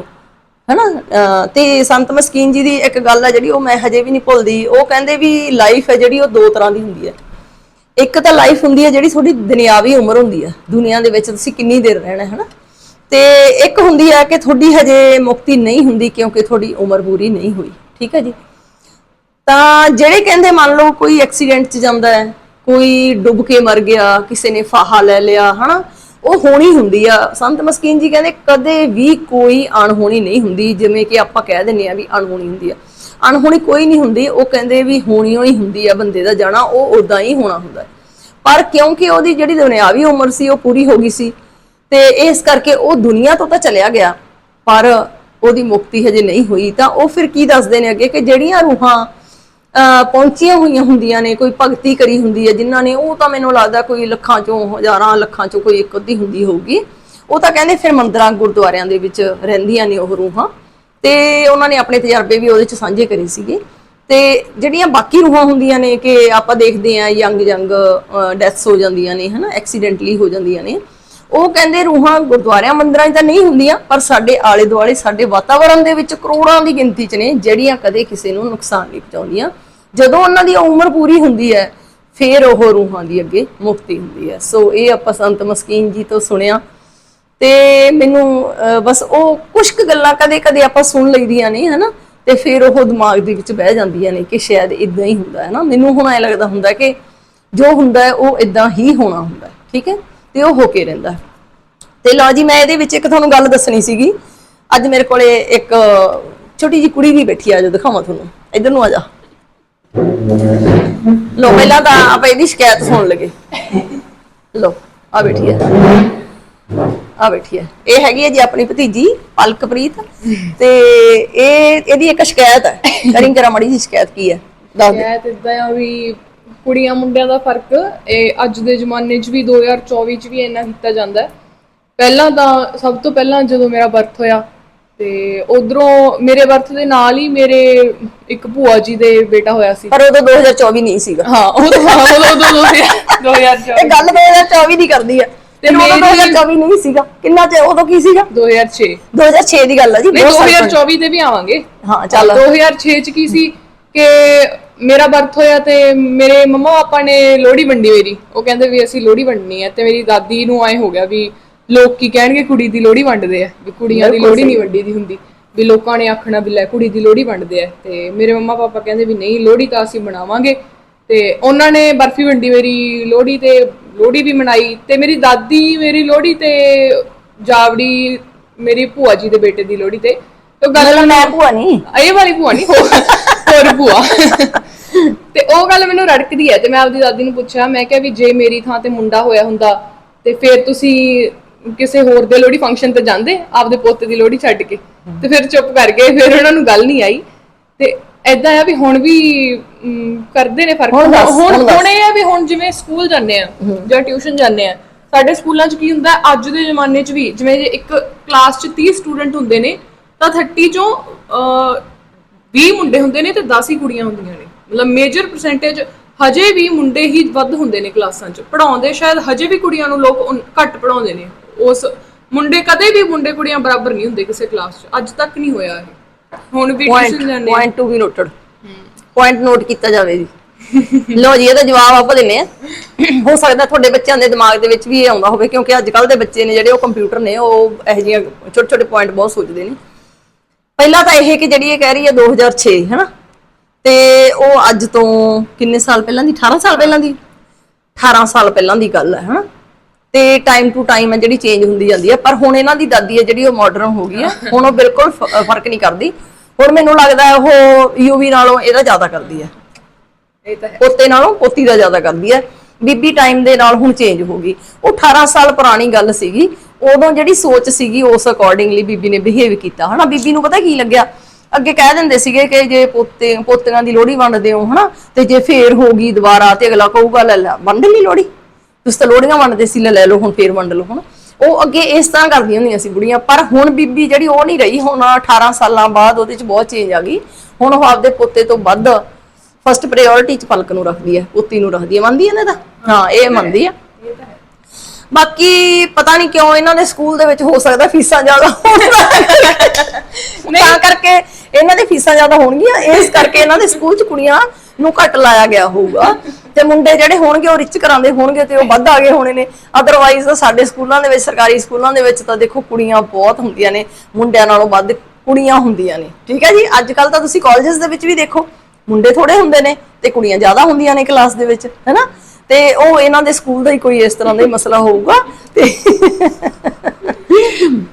ਹਨਾ? ਅਹ ਤੇ ਸੰਤ ਮਸਕੀਨ ਜੀ ਦੀ ਇੱਕ ਗੱਲ ਆ ਜਿਹੜੀ ਉਹ ਮੈਂ ਹਜੇ ਵੀ ਨਹੀਂ ਭੁੱਲਦੀ। ਉਹ ਕਹਿੰਦੇ ਵੀ ਲਾਈਫ ਹੈ ਜਿਹੜੀ ਉਹ ਦੋ ਤਰ੍ਹਾਂ ਦੀ ਹੁੰਦੀ ਹੈ। ਇੱਕ ਤਾਂ ਲਾਈਫ ਹੁੰਦੀ ਹੈ ਜਿਹੜੀ ਤੁਹਾਡੀ ਦੁਨਿਆਵੀ ਉਮਰ ਹੁੰਦੀ ਹੈ। ਦੁਨੀਆ ਦੇ ਵਿੱਚ ਤੁਸੀਂ ਕਿੰਨੀ ਦੇਰ ਰਹਿਣਾ ਹੈ, ਹਨਾ? ਤੇ ਇੱਕ ਹੁੰਦੀ ਹੈ ਕਿ ਤੁਹਾਡੀ ਹਜੇ ਮੁਕਤੀ ਨਹੀਂ ਹੁੰਦੀ ਕਿਉਂਕਿ ਤੁਹਾਡੀ ਉਮਰ ਪੂਰੀ ਨਹੀਂ ਹੋਈ। ਠੀਕ ਹੈ ਜੀ? ਤਾਂ ਜਿਹੜੇ ਕਹਿੰਦੇ ਮੰਨ ਲਓ ਕੋਈ ਐਕਸੀਡੈਂਟ 'ਚ ਜਾਂਦਾ ਹੈ, ਕੋਈ ਡੁੱਬ ਕੇ ਮਰ ਗਿਆ, ਕਿਸੇ ਨੇ ਫਾਹਾ ਲੈ ਲਿਆ, ਹਨਾ? ਉਹ ਹੋਣੀ ਹੁੰਦੀ ਆ। ਸੰਤ ਮਸਕੀਨ ਜੀ ਕਹਿੰਦੇ ਕਦੇ ਵੀ ਕੋਈ ਅਣਹੋਣੀ ਨਹੀਂ ਹੁੰਦੀ, ਜਿਵੇਂ ਕਿ ਆਪਾਂ ਕਹਿ ਦਿੰਨੇ ਆ ਵੀ ਅਣਹੋਣੀ ਹੁੰਦੀ ਆ। ਅਣਹੋਣੀ ਕੋਈ ਨਹੀਂ ਹੁੰਦੀ, ਉਹ ਕਹਿੰਦੇ ਵੀ ਹੋਣੀ ਹੋਈ ਹੁੰਦੀ ਆ, ਬੰਦੇ ਦਾ ਜਾਣਾ, ਉਹ ਉਦਾਂ ਹੀ ਹੋਣਾ ਹੁੰਦਾ। ਪਰ ਕਿਉਂਕਿ ਉਹਦੀ ਜਿਹੜੀ ਦੁਨਿਆਵੀ ਉਮਰ ਸੀ, ਉਹ ਪੂਰੀ ਹੋ ਗਈ ਸੀ, ਤੇ ਇਸ ਕਰਕੇ ਉਹ ਦੁਨੀਆ ਤੋਂ ਤਾਂ ਚਲਿਆ ਗਿਆ, ਪਰ ਉਹਦੀ ਮੁਕਤੀ ਹਜੇ ਨਹੀਂ ਹੋਈ। ਤਾਂ ਉਹ ਫਿਰ ਕੀ ਦੱਸਦੇ ਨੇ ਅੱਗੇ ਕਿ ਜਿਹੜੀਆਂ ਰੂਹਾਂ ਪਹੁੰਚੀਆਂ ਹੋਈਆਂ ਹੁੰਦੀਆਂ ਨੇ, ਕੋਈ ਭਗਤੀ ਕਰੀ ਹੁੰਦੀ ਹੈ ਜਿਨ੍ਹਾਂ ਨੇ, ਉਹ ਤਾਂ ਮੈਨੂੰ ਲੱਗਦਾ ਕੋਈ ਲੱਖਾਂ ਚੋਂ, ਹਜ਼ਾਰਾਂ ਲੱਖਾਂ ਚੋਂ ਕੋਈ ਇੱਕ ਅੱਧੀ ਹੁੰਦੀ ਹੋਊਗੀ। ਉਹ ਤਾਂ ਕਹਿੰਦੇ ਫਿਰ ਮੰਦਰਾਂ, ਗੁਰਦੁਆਰਿਆਂ ਦੇ ਵਿੱਚ ਰਹਿੰਦੀਆਂ ਨੇ ਉਹ ਰੂਹਾਂ। ਤੇ ਉਹਨਾਂ ਨੇ ਆਪਣੇ ਤਜਰਬੇ ਵੀ ਉਹਦੇ ਚ ਸਾਂਝੇ ਕਰੇ ਸੀਗੇ। ਤੇ ਜਿਹੜੀਆਂ ਬਾਕੀ ਰੂਹਾਂ ਹੁੰਦੀਆਂ ਨੇ ਕਿ ਆਪਾਂ ਦੇਖਦੇ ਆ ਯੰਗ ਯੰਗ ਡੈਥਸ ਹੋ ਜਾਂਦੀਆਂ ਨੇ, ਹਨਾ ਐਕਸੀਡੈਂਟਲੀ ਹੋ ਜਾਂਦੀਆਂ ਨੇ। ਉਹ ਕਹਿੰਦੇ ਰੂਹਾਂ ਗੁਰਦੁਆਰਿਆਂ, ਮੰਦਰਾਂ 'ਚ ਤਾਂ ਨਹੀਂ ਹੁੰਦੀਆਂ, ਪਰ ਸਾਡੇ ਆਲੇ ਦੁਆਲੇ ਸਾਡੇ ਵਾਤਾਵਰਣ ਦੇ ਵਿੱਚ ਕਰੋੜਾਂ ਦੀ ਗਿਣਤੀ 'ਚ ਨੇ, ਜਿਹੜੀਆਂ ਕਦੇ ਕਿਸੇ ਨੂੰ ਨੁਕਸਾਨ ਨਹੀਂ ਪਹੁੰਚਾਉਂਦੀਆਂ। ਜਦੋਂ ਉਹਨਾਂ ਦੀ ਉਮਰ ਪੂਰੀ ਹੁੰਦੀ ਹੈ, ਫਿਰ ਉਹ ਰੂਹਾਂ ਦੀ ਅੱਗੇ ਮੁਕਤੀ ਹੁੰਦੀ ਹੈ। ਸੋ ਇਹ ਆਪਾਂ ਸੰਤ ਮਸਕੀਨ ਜੀ ਤੋਂ ਸੁਣਿਆ। ਤੇ ਮੈਨੂੰ ਬਸ ਉਹ ਕੁਝ ਕੁ ਗੱਲਾਂ ਕਦੇ ਕਦੇ ਆਪਾਂ ਸੁਣ ਲਈਦੀਆਂ ਨੇ, ਹਨਾ? ਤੇ ਫਿਰ ਉਹ ਦਿਮਾਗ ਦੇ ਵਿੱਚ ਬਹਿ ਜਾਂਦੀਆਂ ਨੇ ਕਿ ਸ਼ਾਇਦ ਇਦਾਂ ਹੀ ਹੁੰਦਾ ਹੈ ਨਾ ਮੈਨੂੰ ਹੁਣ ਐ ਲੱਗਦਾ ਹੁੰਦਾ ਕਿ ਜੋ ਹੁੰਦਾ ਹੈ, ਉਹ ਇਦਾਂ ਹੀ ਹੋਣਾ ਹੁੰਦਾ ਠੀਕ ਹੈ? ਤੇ ਉਹ ਹੋ ਕੇ ਰਹਿੰਦਾ ਤੇ ਲਓ ਜੀ, ਮੈਂ ਇਹਦੇ ਵਿੱਚ ਇੱਕ ਤੁਹਾਨੂੰ ਗੱਲ ਦੱਸਣੀ ਸੀਗੀ। ਅੱਜ ਮੇਰੇ ਕੋਲੇ ਇੱਕ ਛੋਟੀ ਜੀ ਕੁੜੀ ਵੀ ਬੈਠੀ ਆ ਜੋ ਦਿਖਾਵਾਂ ਤੁਹਾਨੂੰ। ਇਧਰ ਨੂੰ ਆ ਜਾ। ਲੋ ਪਹਿਲਾਂ ਤਾਂ ਆਪਾਂ ਇਹਦੀ ਸ਼ਿਕਾਇਤ ਸੁਣ ਲਗੇ ਲੋ ਆ ਬੈਠੀ ਹੈ। ਆ ਬੈਠੀ ਹੈ। ਇਹ ਹੈਗੀ ਹੈ ਜੀ ਆਪਣੀ ਭਤੀਜੀ ਪਲਕਪ੍ਰੀਤ ਤੇ ਇਹ, ਇਹਦੀ ਇੱਕ ਸ਼ਿਕਾਇਤ ਹੈ। ਕਰਿੰਗ ਕਰਾ ਮੜੀ ਜੀ ਸ਼ਿਕਾਇਤ ਕੀ ਹੈ? ਦੱਸ ਦੇ ਸ਼ਾਇਦ ਇਦਾਂ ਆ ਵੀ ਕੁੜੀਆਂ ਮੁੰਡਿਆਂ ਦਾ ਫ਼ਰਕ, ਇਹ ਅੱਜ ਦੇ ਜ਼ਮਾਨੇ 'ਚ ਵੀ 2024 'ਚ ਵੀ ਇੰਨਾ ਕੀਤਾ ਜਾਂਦਾ ਹੈ। ਪਹਿਲਾਂ ਤਾਂ, ਸਭ ਤੋਂ ਪਹਿਲਾਂ ਜਦੋਂ ਮੇਰਾ ਬਰਥ ਹੋਇਆ ਤੇ ਉਧਰੋਂ ਮੇਰੇ ਬਰਥ ਦੇ ਨਾਲ ਹੀ ਮੇਰੇ ਇੱਕ ਭੂਆ ਜੀ ਦੇ ਬੇਟਾ ਹੋਇਆ ਸੀ। ਪਰ ਉਦੋਂ 2024 ਨਹੀਂ ਸੀਗਾ। ਹਾਂ ਉਹ ਤਾਂ ਹਾਂ, ਉਦੋਂ ਉਦੋਂ 2024 ਇਹ ਗੱਲ 2024 ਦੀ ਕਰਦੀ ਹੈ ਤੇ ਉਦੋਂ ਮੇਰੀ- 2024 ਨਹੀਂ ਸੀਗਾ। ਕਿੰਨਾ ਚ ਉਦੋਂ ਕੀ ਸੀਗਾ? 2006 2006 ਦੀ ਗੱਲ ਹੈ ਜੀ ਨਹੀਂ ਬਹੁਤ ਸਾਲ ਪਹਿਲਾਂ। 2024 ਤੇ ਵੀ ਆਵਾਂਗੇ। ਹਾਂ ਚੱਲ। 2006 ਚ ਕੀ ਸੀ ਕਿ ਮੇਰਾ ਬਰਥ ਹੋਇਆ ਤੇ ਮੇਰੇ ਮੰਮਾ ਪਾਪਾ ਨੇ ਲੋਹੜੀ ਵੰਡੀ ਮੇਰੀ। ਉਹ ਕਹਿੰਦੇ ਵੀ ਅਸੀਂ ਲੋਹੜੀ ਵੰਡਣੀ ਹੈ ਤੇ ਮੇਰੀ ਦਾਦੀ ਨੂੰ ਐ ਹੋ ਗਿਆ ਵੀ ਲੋਕ ਕੀ ਕਹਿਣਗੇ ਕੁੜੀ ਦੀ ਲੋਹੜੀ ਵੰਡਦੇ ਆ। ਵੀ ਕੁੜੀਆਂ ਦੀ ਲੋਹੜੀ ਨਹੀਂ ਵੰਡੀ ਦੀ ਹੁੰਦੀ। ਵੀ ਲੋਕਾਂ ਨੇ ਆਖਣਾ ਵੀ ਲੈ ਕੁੜੀ ਦੀ ਲੋਹੜੀ ਵੰਡਦੇ ਆ। ਤੇ ਮੇਰੇ ਮੰਮਾ ਪਾਪਾ ਕਹਿੰਦੇ ਵੀ ਨਹੀਂ ਲੋਹੜੀ ਤਾਂ ਅਸੀਂ ਬਣਾਵਾਂਗੇ ਤੇ ਉਹਨਾਂ ਨੇ ਬਰਫੀ ਵੰਡੀ ਮੇਰੀ ਲੋਹੜੀ ਤੇ ਲੋਹੜੀ ਵੀ ਮਨਾਈ। ਤੇ ਮੇਰੀ ਦਾਦੀ ਮੇਰੀ ਲੋਹੜੀ ਤੇ ਜਾਵੜੀ ਮੇਰੀ ਭੂਆ ਜੀ ਦੇ ਬੇਟੇ ਦੀ ਲੋਹੜੀ ਤੇ। ਤੇ ਗੱਲ ਮੈਂ ਭੂਆ ਨਹੀਂ ਇਹ ਵਾਲੀ ਭੂਆ ਨਹੀਂ ਹੋਰ ਹੋਰ ਭੂਆ। ਤੇ ਉਹ ਗੱਲ ਮੈਨੂੰ ਰੜਕਦੀ ਹੈ। ਤੇ ਮੈਂ ਆਪਦੀ ਦਾਦੀ ਨੂੰ ਪੁੱਛਿਆ ਮੈਂ ਕਿਹਾ ਵੀ ਜੇ ਮੇਰੀ ਥਾਂ ਤੇ ਮੁੰਡਾ ਹੋਇਆ ਹੁੰਦਾ ਤੇ ਫਿਰ ਤੁਸੀਂ ਕਿਸੇ ਹੋਰ ਦੇ ਲੋਹੜੀ ਫੰਕਸ਼ਨ ਤੇ ਜਾਂਦੇ ਆਪਦੇ ਪੋਤੇ ਦੀ ਲੋਹੜੀ ਛੱਡ ਕੇ। ਤੇ ਫਿਰ ਚੁੱਪ ਕਰ ਗਏ ਫਿਰ ਉਹਨਾਂ ਨੂੰ ਗੱਲ ਨਹੀਂ ਆਈ। ਤੇ ਐਦਾਂ ਆ ਵੀ ਹੁਣ ਵੀ ਕਰਦੇ ਨੇ ਫ਼ਰਕ। ਹੁਣ ਦੱਸ, ਹੁਣ ਹੁਣ ਦੱਸ। ਹੁਣ ਇਹ ਆ ਵੀ ਹੁਣ ਜਿਵੇਂ ਸਕੂਲ ਜਾਂਦੇ ਆ ਜਾਂ ਟਿਊਸ਼ਨ ਜਾਂਦੇ ਆ ਸਾਡੇ ਸਕੂਲਾਂ 'ਚ ਕੀ ਹੁੰਦਾ ਹੈ, ਅੱਜ ਦੇ ਜ਼ਮਾਨੇ 'ਚ ਵੀ ਜਿਵੇਂ ਜੇ ਇੱਕ ਕਲਾਸ 'ਚ 30 ਸਟੂਡੈਂਟ ਹੁੰਦੇ ਨੇ ਤਾਂ 30 ਚੋਂ ਅਹ, 20 ਮੁੰਡੇ ਹੁੰਦੇ ਨੇ ਤੇ 10 ਹੀ ਕੁੜੀਆਂ ਹੁੰਦੀਆਂ ਨੇ। ਮਤਲਬ ਮੇਜਰ ਪਰਸੈਂਟੇਜ ਹਜੇ ਵੀ ਮੁੰਡੇ ਹੀ ਵੱਧ ਹੁੰਦੇ ਨੇ ਕਲਾਸਾਂ 'ਚ। ਪੜਾਉਂਦੇ ਸ਼ਾਇਦ ਹਜੇ ਵੀ ਕੁੜੀਆਂ ਨੂੰ ਲੋਕ ਉਨ- ਘੱਟ ਪੜਾਉਂਦੇ ਨੇ। ਉਸ ਮੁੰਡੇ ਕਦੇ ਵੀ ਮੁੰਡੇ ਕੁੜੀਆਂ ਬਰਾਬਰ ਨਹੀਂ ਹੁੰਦੇ ਕਿਸੇ ਕਲਾਸ 'ਚ। ਅੱਜ ਤੱਕ ਨਹੀਂ ਹੋਇਆ ਇਹ। ਹੁਣ ਵੀ ਟਿਊਸ਼ਨ ਜਾਂਦੇ point to be noted point note ਕੀਤਾ ਜਾਵੇ ਜੀ। ਲੋ ਜੀ ਇਹਦਾ ਜਵਾਬ ਆਪਾਂ ਦਿੰਨੇ ਆ। ਹੋ ਸਕਦਾ ਤੁਹਾਡੇ ਬੱਚਿਆਂ ਦੇ ਦਿਮਾਗ ਦੇ ਵਿੱਚ ਵੀ ਇਹ ਆਉਂਦਾ ਹੋਵੇ ਕਿਉਂਕਿ ਅੱਜ ਕੱਲ ਦੇ ਬੱਚੇ ਨੇ ਜਿਹੜੇ ਉਹ ਕੰਪਿਊਟਰ ਨੇ ਉਹ ਇਹੋ ਜਿਹੀਆਂ ਛੋਟੇ ਛੋਟੇ ਪੁਆਇੰਟ ਬਹੁਤ ਸੋਚਦੇ ਨੇ। ਪਹਿਲਾਂ ਤਾਂ ਇਹ ਕਿ ਜਿਹੜੀ ਇਹ ਕਹਿ ਰਹੀ ਹੈ 2006 ਹੈਨਾ? ਤੇ ਉਹ ਅੱਜ ਤੋਂ ਕਿੰਨੇ ਸਾਲ ਪਹਿਲਾਂ ਦੀ? 18 ਸਾਲ ਪਹਿਲਾਂ ਦੀ? 18 ਸਾਲ ਪਹਿਲਾਂ ਦੀ ਗੱਲ ਹੈ ਹਨਾ? ਤੇ ਟਾਈਮ ਟੂ ਟਾਈਮ ਹੈ ਜਿਹੜੀ ਚੇਂਜ ਹੁੰਦੀ ਜਾਂਦੀ ਹੈ ਪਰ ਹੁਣ ਇਹਨਾਂ ਦੀ ਦਾਦੀ ਹੈ ਜਿਹੜੀ ਉਹ ਮਾਡਰਨ ਹੋ ਗਈ ਹੈ ਹੁਣ ਉਹ ਬਿਲਕੁਲ ਫ- ਫ਼ਰਕ ਨਹੀਂ ਕਰਦੀ। ਹੁਣ ਮੈਨੂੰ ਲੱਗਦਾ ਹੈ ਉਹ ਯੂਵੀ ਨਾਲੋਂ ਇਹਦਾ ਜ਼ਿਆਦਾ ਕਰਦੀ ਹੈ ਇਹ ਤਾਂ ਹੈ। ਪੋਤੇ ਨਾਲੋਂ ਪੋਤੀ ਦਾ ਜ਼ਿਆਦਾ ਕਰਦੀ ਹੈ ਬੀਬੀ ਟਾਈਮ ਦੇ ਨਾਲ ਹੁਣ ਚੇਂਜ ਹੋ ਗਈ। ਉਹ 18 ਸਾਲ ਪੁਰਾਣੀ ਗੱਲ ਸੀਗੀ। ਉਦੋਂ ਜਿਹੜੀ ਸੋਚ ਸੀਗੀ ਉਸ ਅਕੋਰਡਿੰਗਲੀ ਬੀਬੀ ਨੇ ਬਿਹੇਵ ਕੀਤਾ। ਹਨਾ ਬੀਬੀ ਨੂੰ ਪਤਾ ਕੀ ਲੱਗਿਆ? ਅੱਗੇ ਕਹਿ ਦਿੰਦੇ ਸੀਗੇ ਕਿ ਜੇ ਪੋਤੇ ਪੋਤਿਆਂ ਦੀ ਲੋਹੜੀ ਵੰਡਦੇ ਹੋ ਹਨਾ ਤੇ ਜੇ ਫੇਰ ਹੋ ਗਈ ਦੁਬਾਰਾ ਤੇ ਅਗਲਾ ਕਹੂਗਾ ਲੈ ਲੈ ਵੰਡ ਲਈ ਲੋਹੜੀ। ਤੁਸੀਂ ਤਾਂ ਲੋਹੜੀਆਂ ਵੰਡਦੇ ਸੀ ਲੈ ਲਓ ਹੁਣ ਫੇਰ ਵੰਡ ਲਓ ਹੁਣ ਉਹ ਅੱਗੇ ਇਸ ਤਰ੍ਹਾਂ ਕਰਦੀਆਂ ਹੁੰਦੀਆਂ ਸੀ ਬੁੜੀਆਂ ਪਰ ਹੁਣ ਬੀਬੀ ਜਿਹੜੀ ਉਹ ਨਹੀਂ ਰਹੀ ਹੁਣ 18 ਸਾਲਾਂ ਬਾਅਦ ਉਹਦੇ ਚ ਬਹੁਤ ਚੇਂਜ ਆ ਗਈ। ਹੁਣ ਉਹ ਆਪਦੇ ਪੋਤੇ ਤੋਂ ਵੱਧ ਫਸਟ ਪ੍ਰਾਇੋਰਟੀ ਚ ਪਲਕ ਨੂੰ ਰੱਖਦੀ ਹੈ ਪੁੱਤੀ ਨੂੰ ਰੱਖਦੀ ਹੈ। ਮੰਨਦੀ ਹੈ ਨਾ ਇਹਦਾ ਹਾਂ ਇਹ ਮੰਨਦੀ ਹੈ। ਬਾਕੀ ਪਤਾ ਨਹੀਂ ਕਿਉਂ ਇਹਨਾਂ ਦੇ ਸਕੂਲ ਦੇ ਵਿੱਚ ਹੋ ਸਕਦਾ ਫੀਸਾਂ ਜ਼ਿਆਦਾ ਹੋਣ ਤਾਂ ਕਰਕੇ ਇਹਨਾਂ ਦੀ ਫੀਸਾਂ ਜ਼ਿਆਦਾ ਹੋਣਗੀਆਂ ਇਸ ਕਰਕੇ ਇਹਨਾਂ ਦੇ ਸਕੂਲ 'ਚ ਕੁੜੀਆਂ ਨੂੰ ਘੱਟ ਲਾਇਆ ਗਿਆ ਹੋਊਗਾ। ਤੇ ਮੁੰਡੇ ਜਿਹੜੇ ਹੋਣਗੇ ਉਹ ਰਿਚ ਕਰਾਉਂਦੇ ਹੋਣਗੇ ਤੇ ਉਹ ਵੱਧ ਆ ਗਏ ਹੋਣੇ ਨੇ। ਅਦਰਵਾਈਜ਼ ਤਾਂ ਸਾਡੇ ਸਕੂਲਾਂ ਦੇ ਵਿੱਚ ਸਰਕਾਰੀ ਸਕੂਲਾਂ ਦੇ ਵਿੱਚ ਤਾਂ ਦੇਖੋ ਕੁੜੀਆਂ ਬਹੁਤ ਹੁੰਦੀਆਂ ਨੇ। ਮੁੰਡਿਆਂ ਨਾਲੋਂ ਵੱਧ ਕੁੜੀਆਂ ਹੁੰਦੀਆਂ ਨੇ। ਠੀਕ ਹੈ ਜੀ? ਅੱਜ ਕੱਲ ਤਾਂ ਤੁਸੀਂ ਕਾਲਜਸ ਦੇ ਵਿੱਚ ਵੀ ਦੇਖੋ ਮੁੰਡੇ ਥੋੜੇ ਹੁੰਦੇ ਨੇ ਤੇ ਕੁੜੀਆਂ ਜ਼ਿਆਦਾ ਹੁੰਦੀਆਂ ਨੇ ਕਲਾਸ ਦੇ ਵਿੱਚ ਹੈਨਾ? ਤੇ ਉਹ ਇਹਨਾਂ ਦੇ ਸਕੂਲ ਦਾ ਹੀ ਕੋਈ ਇਸ ਤਰ੍ਹਾਂ ਦਾ ਹੀ ਮਸਲਾ ਹੋਊਗਾ। ਤੇ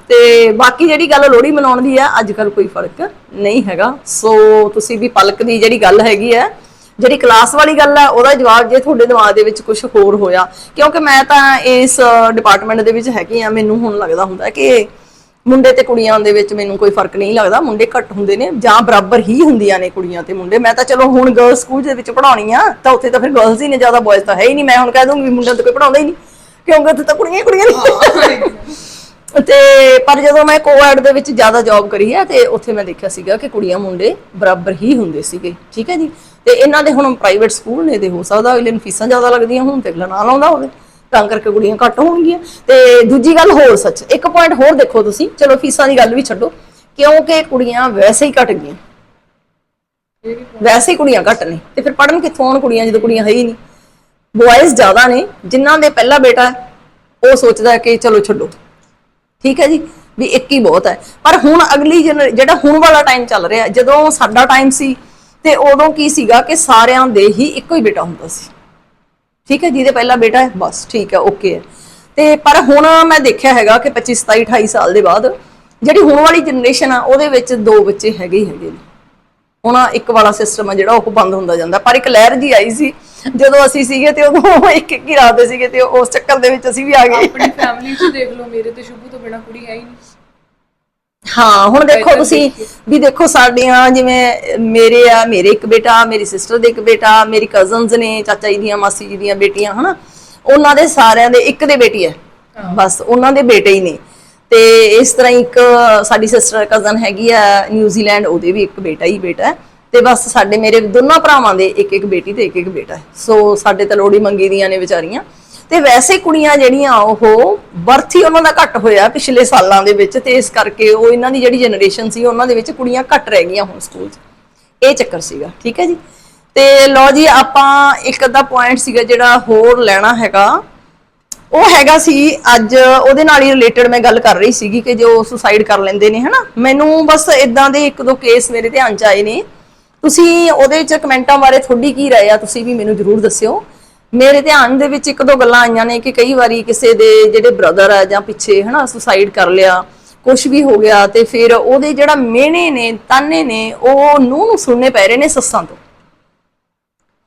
ਤੇ ਬਾਕੀ ਜਿਹੜੀ ਗੱਲ ਲੋਹੜੀ ਮਨਾਉਣ ਦੀ ਆ ਅੱਜ ਕੱਲ ਕੋਈ ਫ਼ਰਕ ਨਹੀਂ ਹੈਗਾ। ਸੋ ਤੁਸੀਂ ਵੀ ਪਲਕ ਦੀ ਜਿਹੜੀ ਗੱਲ ਹੈਗੀ ਹੈ ਜਿਹੜੀ ਕਲਾਸ ਵਾਲੀ ਗੱਲ ਹੈ ਉਹਦਾ ਜਵਾਬ ਜੇ ਤੁਹਾਡੇ ਦਿਮਾਗ ਦੇ ਵਿੱਚ ਕੁਝ ਹੋਰ ਹੋਇਆ। ਕਿਉਂਕਿ ਮੈਂ ਤਾਂ ਇਸ ਡਿਪਾਰਟਮੈਂਟ ਦੇ ਵਿੱਚ ਹੈਗੀ ਆ ਮੈਨੂੰ ਹੁਣ ਲੱਗਦਾ ਹੁੰਦਾ ਕਿ ਮੁੰਡੇ ਤੇ ਕੁੜੀਆਂ ਦੇ ਵਿੱਚ ਮੈਨੂੰ ਕੋਈ ਫ਼ਰਕ ਨਹੀਂ ਲੱਗਦਾ। ਮੁੰਡੇ ਘੱਟ ਹੁੰਦੇ ਨੇ ਜਾਂ ਬਰਾਬਰ ਹੀ ਹੁੰਦੀਆਂ ਨੇ ਕੁੜੀਆਂ ਤੇ ਮੁੰਡੇ। ਮੈਂ ਤਾਂ ਚਲੋ ਹੁਣ ਗਰਲਸ ਸਕੂਲ ਦੇ ਵਿੱਚ ਪੜਾਉਣੀ ਆ ਤਾਂ ਉੱਥੇ ਤਾਂ ਫਿਰ ਗਰਲਸ ਹੀ ਨੇ ਜ਼ਿਆਦਾ ਬॉयਜ਼ ਤਾਂ ਹੈ ਹੀ ਨਹੀਂ। ਮੈਂ ਹੁਣ ਕਹਿ ਦੂੰਗੀ ਵੀ ਮੁੰਡਿਆਂ ਤੇ ਕੋਈ ਪੜਾਉਂਦਾ ਹੀ ਨਹੀਂ ਕਿਉਂਕਿ ਉੱਥੇ ਤਾਂ ਕੁੜੀਆਂ ਹੀ ਕੁੜੀਆਂ ਨੇ। ਤੇ ਪਰ ਜਦੋਂ ਮੈਂ ਕੋਐਡ ਦੇ ਵਿੱਚ ਜ਼ਿਆਦਾ ਜੌਬ ਕਰੀ ਹੈ ਤੇ ਉੱਥੇ ਮੈਂ ਦੇਖਿਆ ਸੀਗਾ ਕਿ ਕੁੜੀਆਂ ਮੁੰਡੇ ਬਰਾਬਰ ਹੀ ਹੁੰਦੇ ਸੀਗੇ। ਠੀਕ ਹੈ ਜੀ? ਤੇ ਇਹਨਾਂ ਦੇ ਹੁਣ ਪ੍ਰਾਈਵੇਟ ਸਕੂਲ ਨੇ ਤੇ ਹੋ ਸਕਦਾ ਅਗਲੇ ਨੂੰ ਫੀਸਾਂ ਜ਼ਿਆਦਾ ਲੱਗਦੀਆਂ, ਹੁਣ ਤੇ ਅਗਲਾ ਨਾ ਲਾਉਂਦਾ ਹੋਵੇ। ਤਾਂ ਕਰਕੇ ਕੁੜੀਆਂ ਘੱਟ ਹੋਣਗੀਆਂ। ਤੇ ਦੂਜੀ ਗੱਲ ਹੋਰ ਸੱਚ, ਇੱਕ ਪੁਆਇੰਟ ਹੋਰ ਦੇਖੋ ਤੁਸੀਂ, ਚਲੋ ਫੀਸਾਂ ਦੀ ਗੱਲ ਵੀ ਛੱਡੋ, ਕਿਉਂਕਿ ਕੁੜੀਆਂ ਵੈਸੇ ਹੀ ਘਟ ਗਈਆਂ। ਵੈਸੇ ਹੀ ਕੁੜੀਆਂ ਘੱਟ ਨੇ। ਤੇ ਫਿਰ ਪੜਨ ਕਿੱਥੋਂ ਆਉਣ ਕੁੜੀਆਂ, ਜਦੋਂ ਕੁੜੀਆਂ ਹੈ ਹੀ ਨਹੀਂ। ਬॉयਜ਼ ਜ਼ਿਆਦਾ ਨੇ, ਜਿਨ੍ਹਾਂ ਦੇ ਪਹਿਲਾ ਬੇਟਾ ਉਹ ਸੋਚਦਾ ਕਿ ਚਲੋ ਛੱਡੋ। ਠੀਕ ਹੈ ਜੀ? ਵੀ ਇੱਕ ਹੀ ਬਹੁਤ ਹੈ। ਪਰ ਹੁਣ ਅਗਲੀ ਜਨ- ਜਿਹੜਾ ਹੁਣ ਵਾਲਾ ਟਾਈਮ ਚੱਲ ਰਿਹਾ, ਜਦੋਂ ਸਾਡਾ ਟਾਈਮ ਸੀ ਤੇ ਉਦੋਂ ਕੀ ਸੀਗਾ ਕਿ ਸਾਰਿਆਂ ਦੇ ਹੀ ਇੱਕੋ ਹੀ ਬੇਟਾ ਹੁੰਦਾ ਸੀ। ਠੀਕ ਹੈ, ਜਿਹਦੇ ਪਹਿਲਾ ਬੇਟਾ ਹੈ, ਬਸ ਠੀਕ ਹੈ, ਓਕੇ ਹੈ। ਤੇ ਪਰ ਹੁਣ ਮੈਂ ਦੇਖਿਆ ਹੈਗਾ ਕਿ 25 27 28 ਸਾਲ ਦੇ ਬਾਅਦ ਜਿਹੜੀ ਹੁਣ ਵਾਲੀ ਜਨਰੇਸ਼ਨ ਆ, ਉਹਦੇ ਵਿੱਚ ਦੋ ਬੱਚੇ ਹੈਗੇ ਹੀ ਹੈਗੇ ਨੇ। ਹੁਣ ਇੱਕ ਵਾਲਾ ਸਿਸਟਮ ਆ ਜਿਹੜਾ, ਉਹ ਬੰਦ ਹੁੰਦਾ ਜਾਂਦਾ। ਪਰ ਇੱਕ ਲਹਿਰ ਜੀ ਆਈ ਸੀ, ਜਦੋਂ ਅਸੀਂ ਸੀਗੇ ਤੇ ਉਦੋਂ ਇੱਕ ਇੱਕ ਹੀ ਰਾਤ ਦੇ ਸੀਗੇ ਤੇ ਉਸ ਚੱਕਰ ਦੇ ਵਿੱਚ ਅਸੀਂ ਵੀ ਆ ਗਏ। ਆਪਣੀ ਫੈਮਿਲੀ 'ਚ ਦੇਖ ਲਓ, ਮੇਰੇ ਤੇ ਸ਼ੁਭੂ ਤੋਂ ਬਿਨਾ ਕੁੜੀ ਹੈ ਹੀ ਨਹੀਂ। ਹਾਂ ਹੁਣ ਦੇਖੋ ਤੁਸੀਂ। ਵੀ ਦੇਖੋ ਸਾਡੀਆਂ ਜਿਵੇਂ ਮੇਰੇ ਆ ਮੇਰੇ ਇੱਕ ਬੇਟਾ ਮੇਰੀ ਸਿਸਟਰ ਦੇ ਇੱਕ ਬੇਟਾ ਮੇਰੀ ਕਜ਼ਨਸ ਨੇ ਚਾਚਾ ਜੀ ਦੀਆਂ ਮਾਸੀ ਜੀ ਦੀਆਂ ਬੇਟੀਆਂ ਹਨਾ? ਉਹਨਾਂ ਦੇ ਸਾਰਿਆਂ ਦੇ ਇੱਕ ਦੇ ਬੇਟੀ ਹੈ। ਬਸ ਉਹਨਾਂ ਦੇ ਬੇਟੇ ਹੀ ਨੇ। ਤੇ ਇਸ ਤਰ੍ਹਾਂ ਇੱਕ ਸਾਡੀ ਸਿਸਟਰ ਕਜ਼ਨ ਹੈਗੀ ਆ ਨਿਊਜ਼ੀਲੈਂਡ ਉਹਦੇ ਵੀ ਇੱਕ ਬੇਟਾ ਹੀ ਬੇਟਾ ਤੇ ਬਸ ਸਾਡੇ ਮੇਰੇ ਦੋਨਾਂ ਭਰਾਵਾਂ ਦੇ ਇੱਕ ਇੱਕ ਬੇਟੀ ਤੇ ਇੱਕ ਇੱਕ ਬੇਟਾ ਸੋ ਸਾਡੇ ਤਾਂ ਲੋੜੀ ਮੰਗੀ ਦੀਆਂ ਨੇ ਵਿਚਾਰੀਆਂ। ਤੇ ਵੈਸੇ ਕੁੜੀਆਂ ਜਿਹੜੀਆਂ ਉਹ ਬਰਥ ਹੀ ਉਹਨਾਂ ਦਾ ਘੱਟ ਹੋਇਆ ਪਿਛਲੇ ਸਾਲਾਂ ਦੇ ਵਿੱਚ ਤੇ ਇਸ ਕਰਕੇ ਉਹ ਇਹਨਾਂ ਦੀ ਜਿਹੜੀ ਜਨਰੇਸ਼ਨ ਸੀ ਉਹਨਾਂ ਦੇ ਵਿੱਚ ਕੁੜੀਆਂ ਘੱਟ ਰਹਿ ਗਈਆਂ ਹੁਣ ਸਕੂਲ 'ਚ। ਇਹ ਚੱਕਰ ਸੀਗਾ, ਠੀਕ ਹੈ ਜੀ? ਤੇ ਲੋ ਜੀ, ਆਪਾਂ ਇੱਕ ਅੱਧਾ ਪੁਆਇੰਟ ਸੀਗਾ ਜਿਹੜਾ ਹੋਰ ਲੈਣਾ ਹੈਗਾ। ਉਹ ਹੈਗਾ ਸੀ, ਅੱਜ ਉਹਦੇ ਨਾਲ ਹੀ ਰਿਲੇਟਡ ਮੈਂ ਗੱਲ ਕਰ ਰਹੀ ਸੀਗੀ ਕਿ ਜੋ ਸੁਸਾਈਡ ਕਰ ਲੈਂਦੇ ਨੇ, ਹਨਾ? ਮੈਨੂੰ ਬਸ ਇਦਾਂ ਦੇ ਇੱਕ ਦੋ ਕੇਸ ਮੇਰੇ ਧਿਆਨ ਚ ਆਏ ਨੇ। ਤੁਸੀਂ ਉਹਦੇ ਚ ਕਮੈਂਟਾਂ ਬਾਰੇ ਤੁਹਾਡੀ ਕੀ ਰਾਏ ਆ, ਤੁਸੀਂ ਵੀ ਮੈਨੂੰ ਜਰੂਰ ਦੱਸਿਓ। ਮੇਰੇ ਧਿਆਨ ਦੇ ਵਿੱਚ ਇੱਕ ਦੋ ਗੱਲਾਂ ਆਈਆਂ ਨੇ ਕਿ ਕਈ ਵਾਰੀ ਕਿਸੇ ਦੇ ਜਿਹੜੇ ਬ੍ਰਦਰ ਆ ਜਾਂ ਪਿੱਛੇ ਹਨਾ ਸੁਸਾਈਡ ਕਰ ਲਿਆ ਕੁਝ ਵੀ ਹੋ ਗਿਆ ਤੇ ਫਿਰ ਉਹਦੇ ਜਿਹੜਾ ਮਿਹਣੇ ਨੇ, ਤਾਨੇ ਨੇ, ਉਹ ਨੂੰ ਨੂੰ ਸੁਣਨੇ ਪੈ ਰਹੇ ਨੇ ਸੱਸਾਂ ਤੋਂ।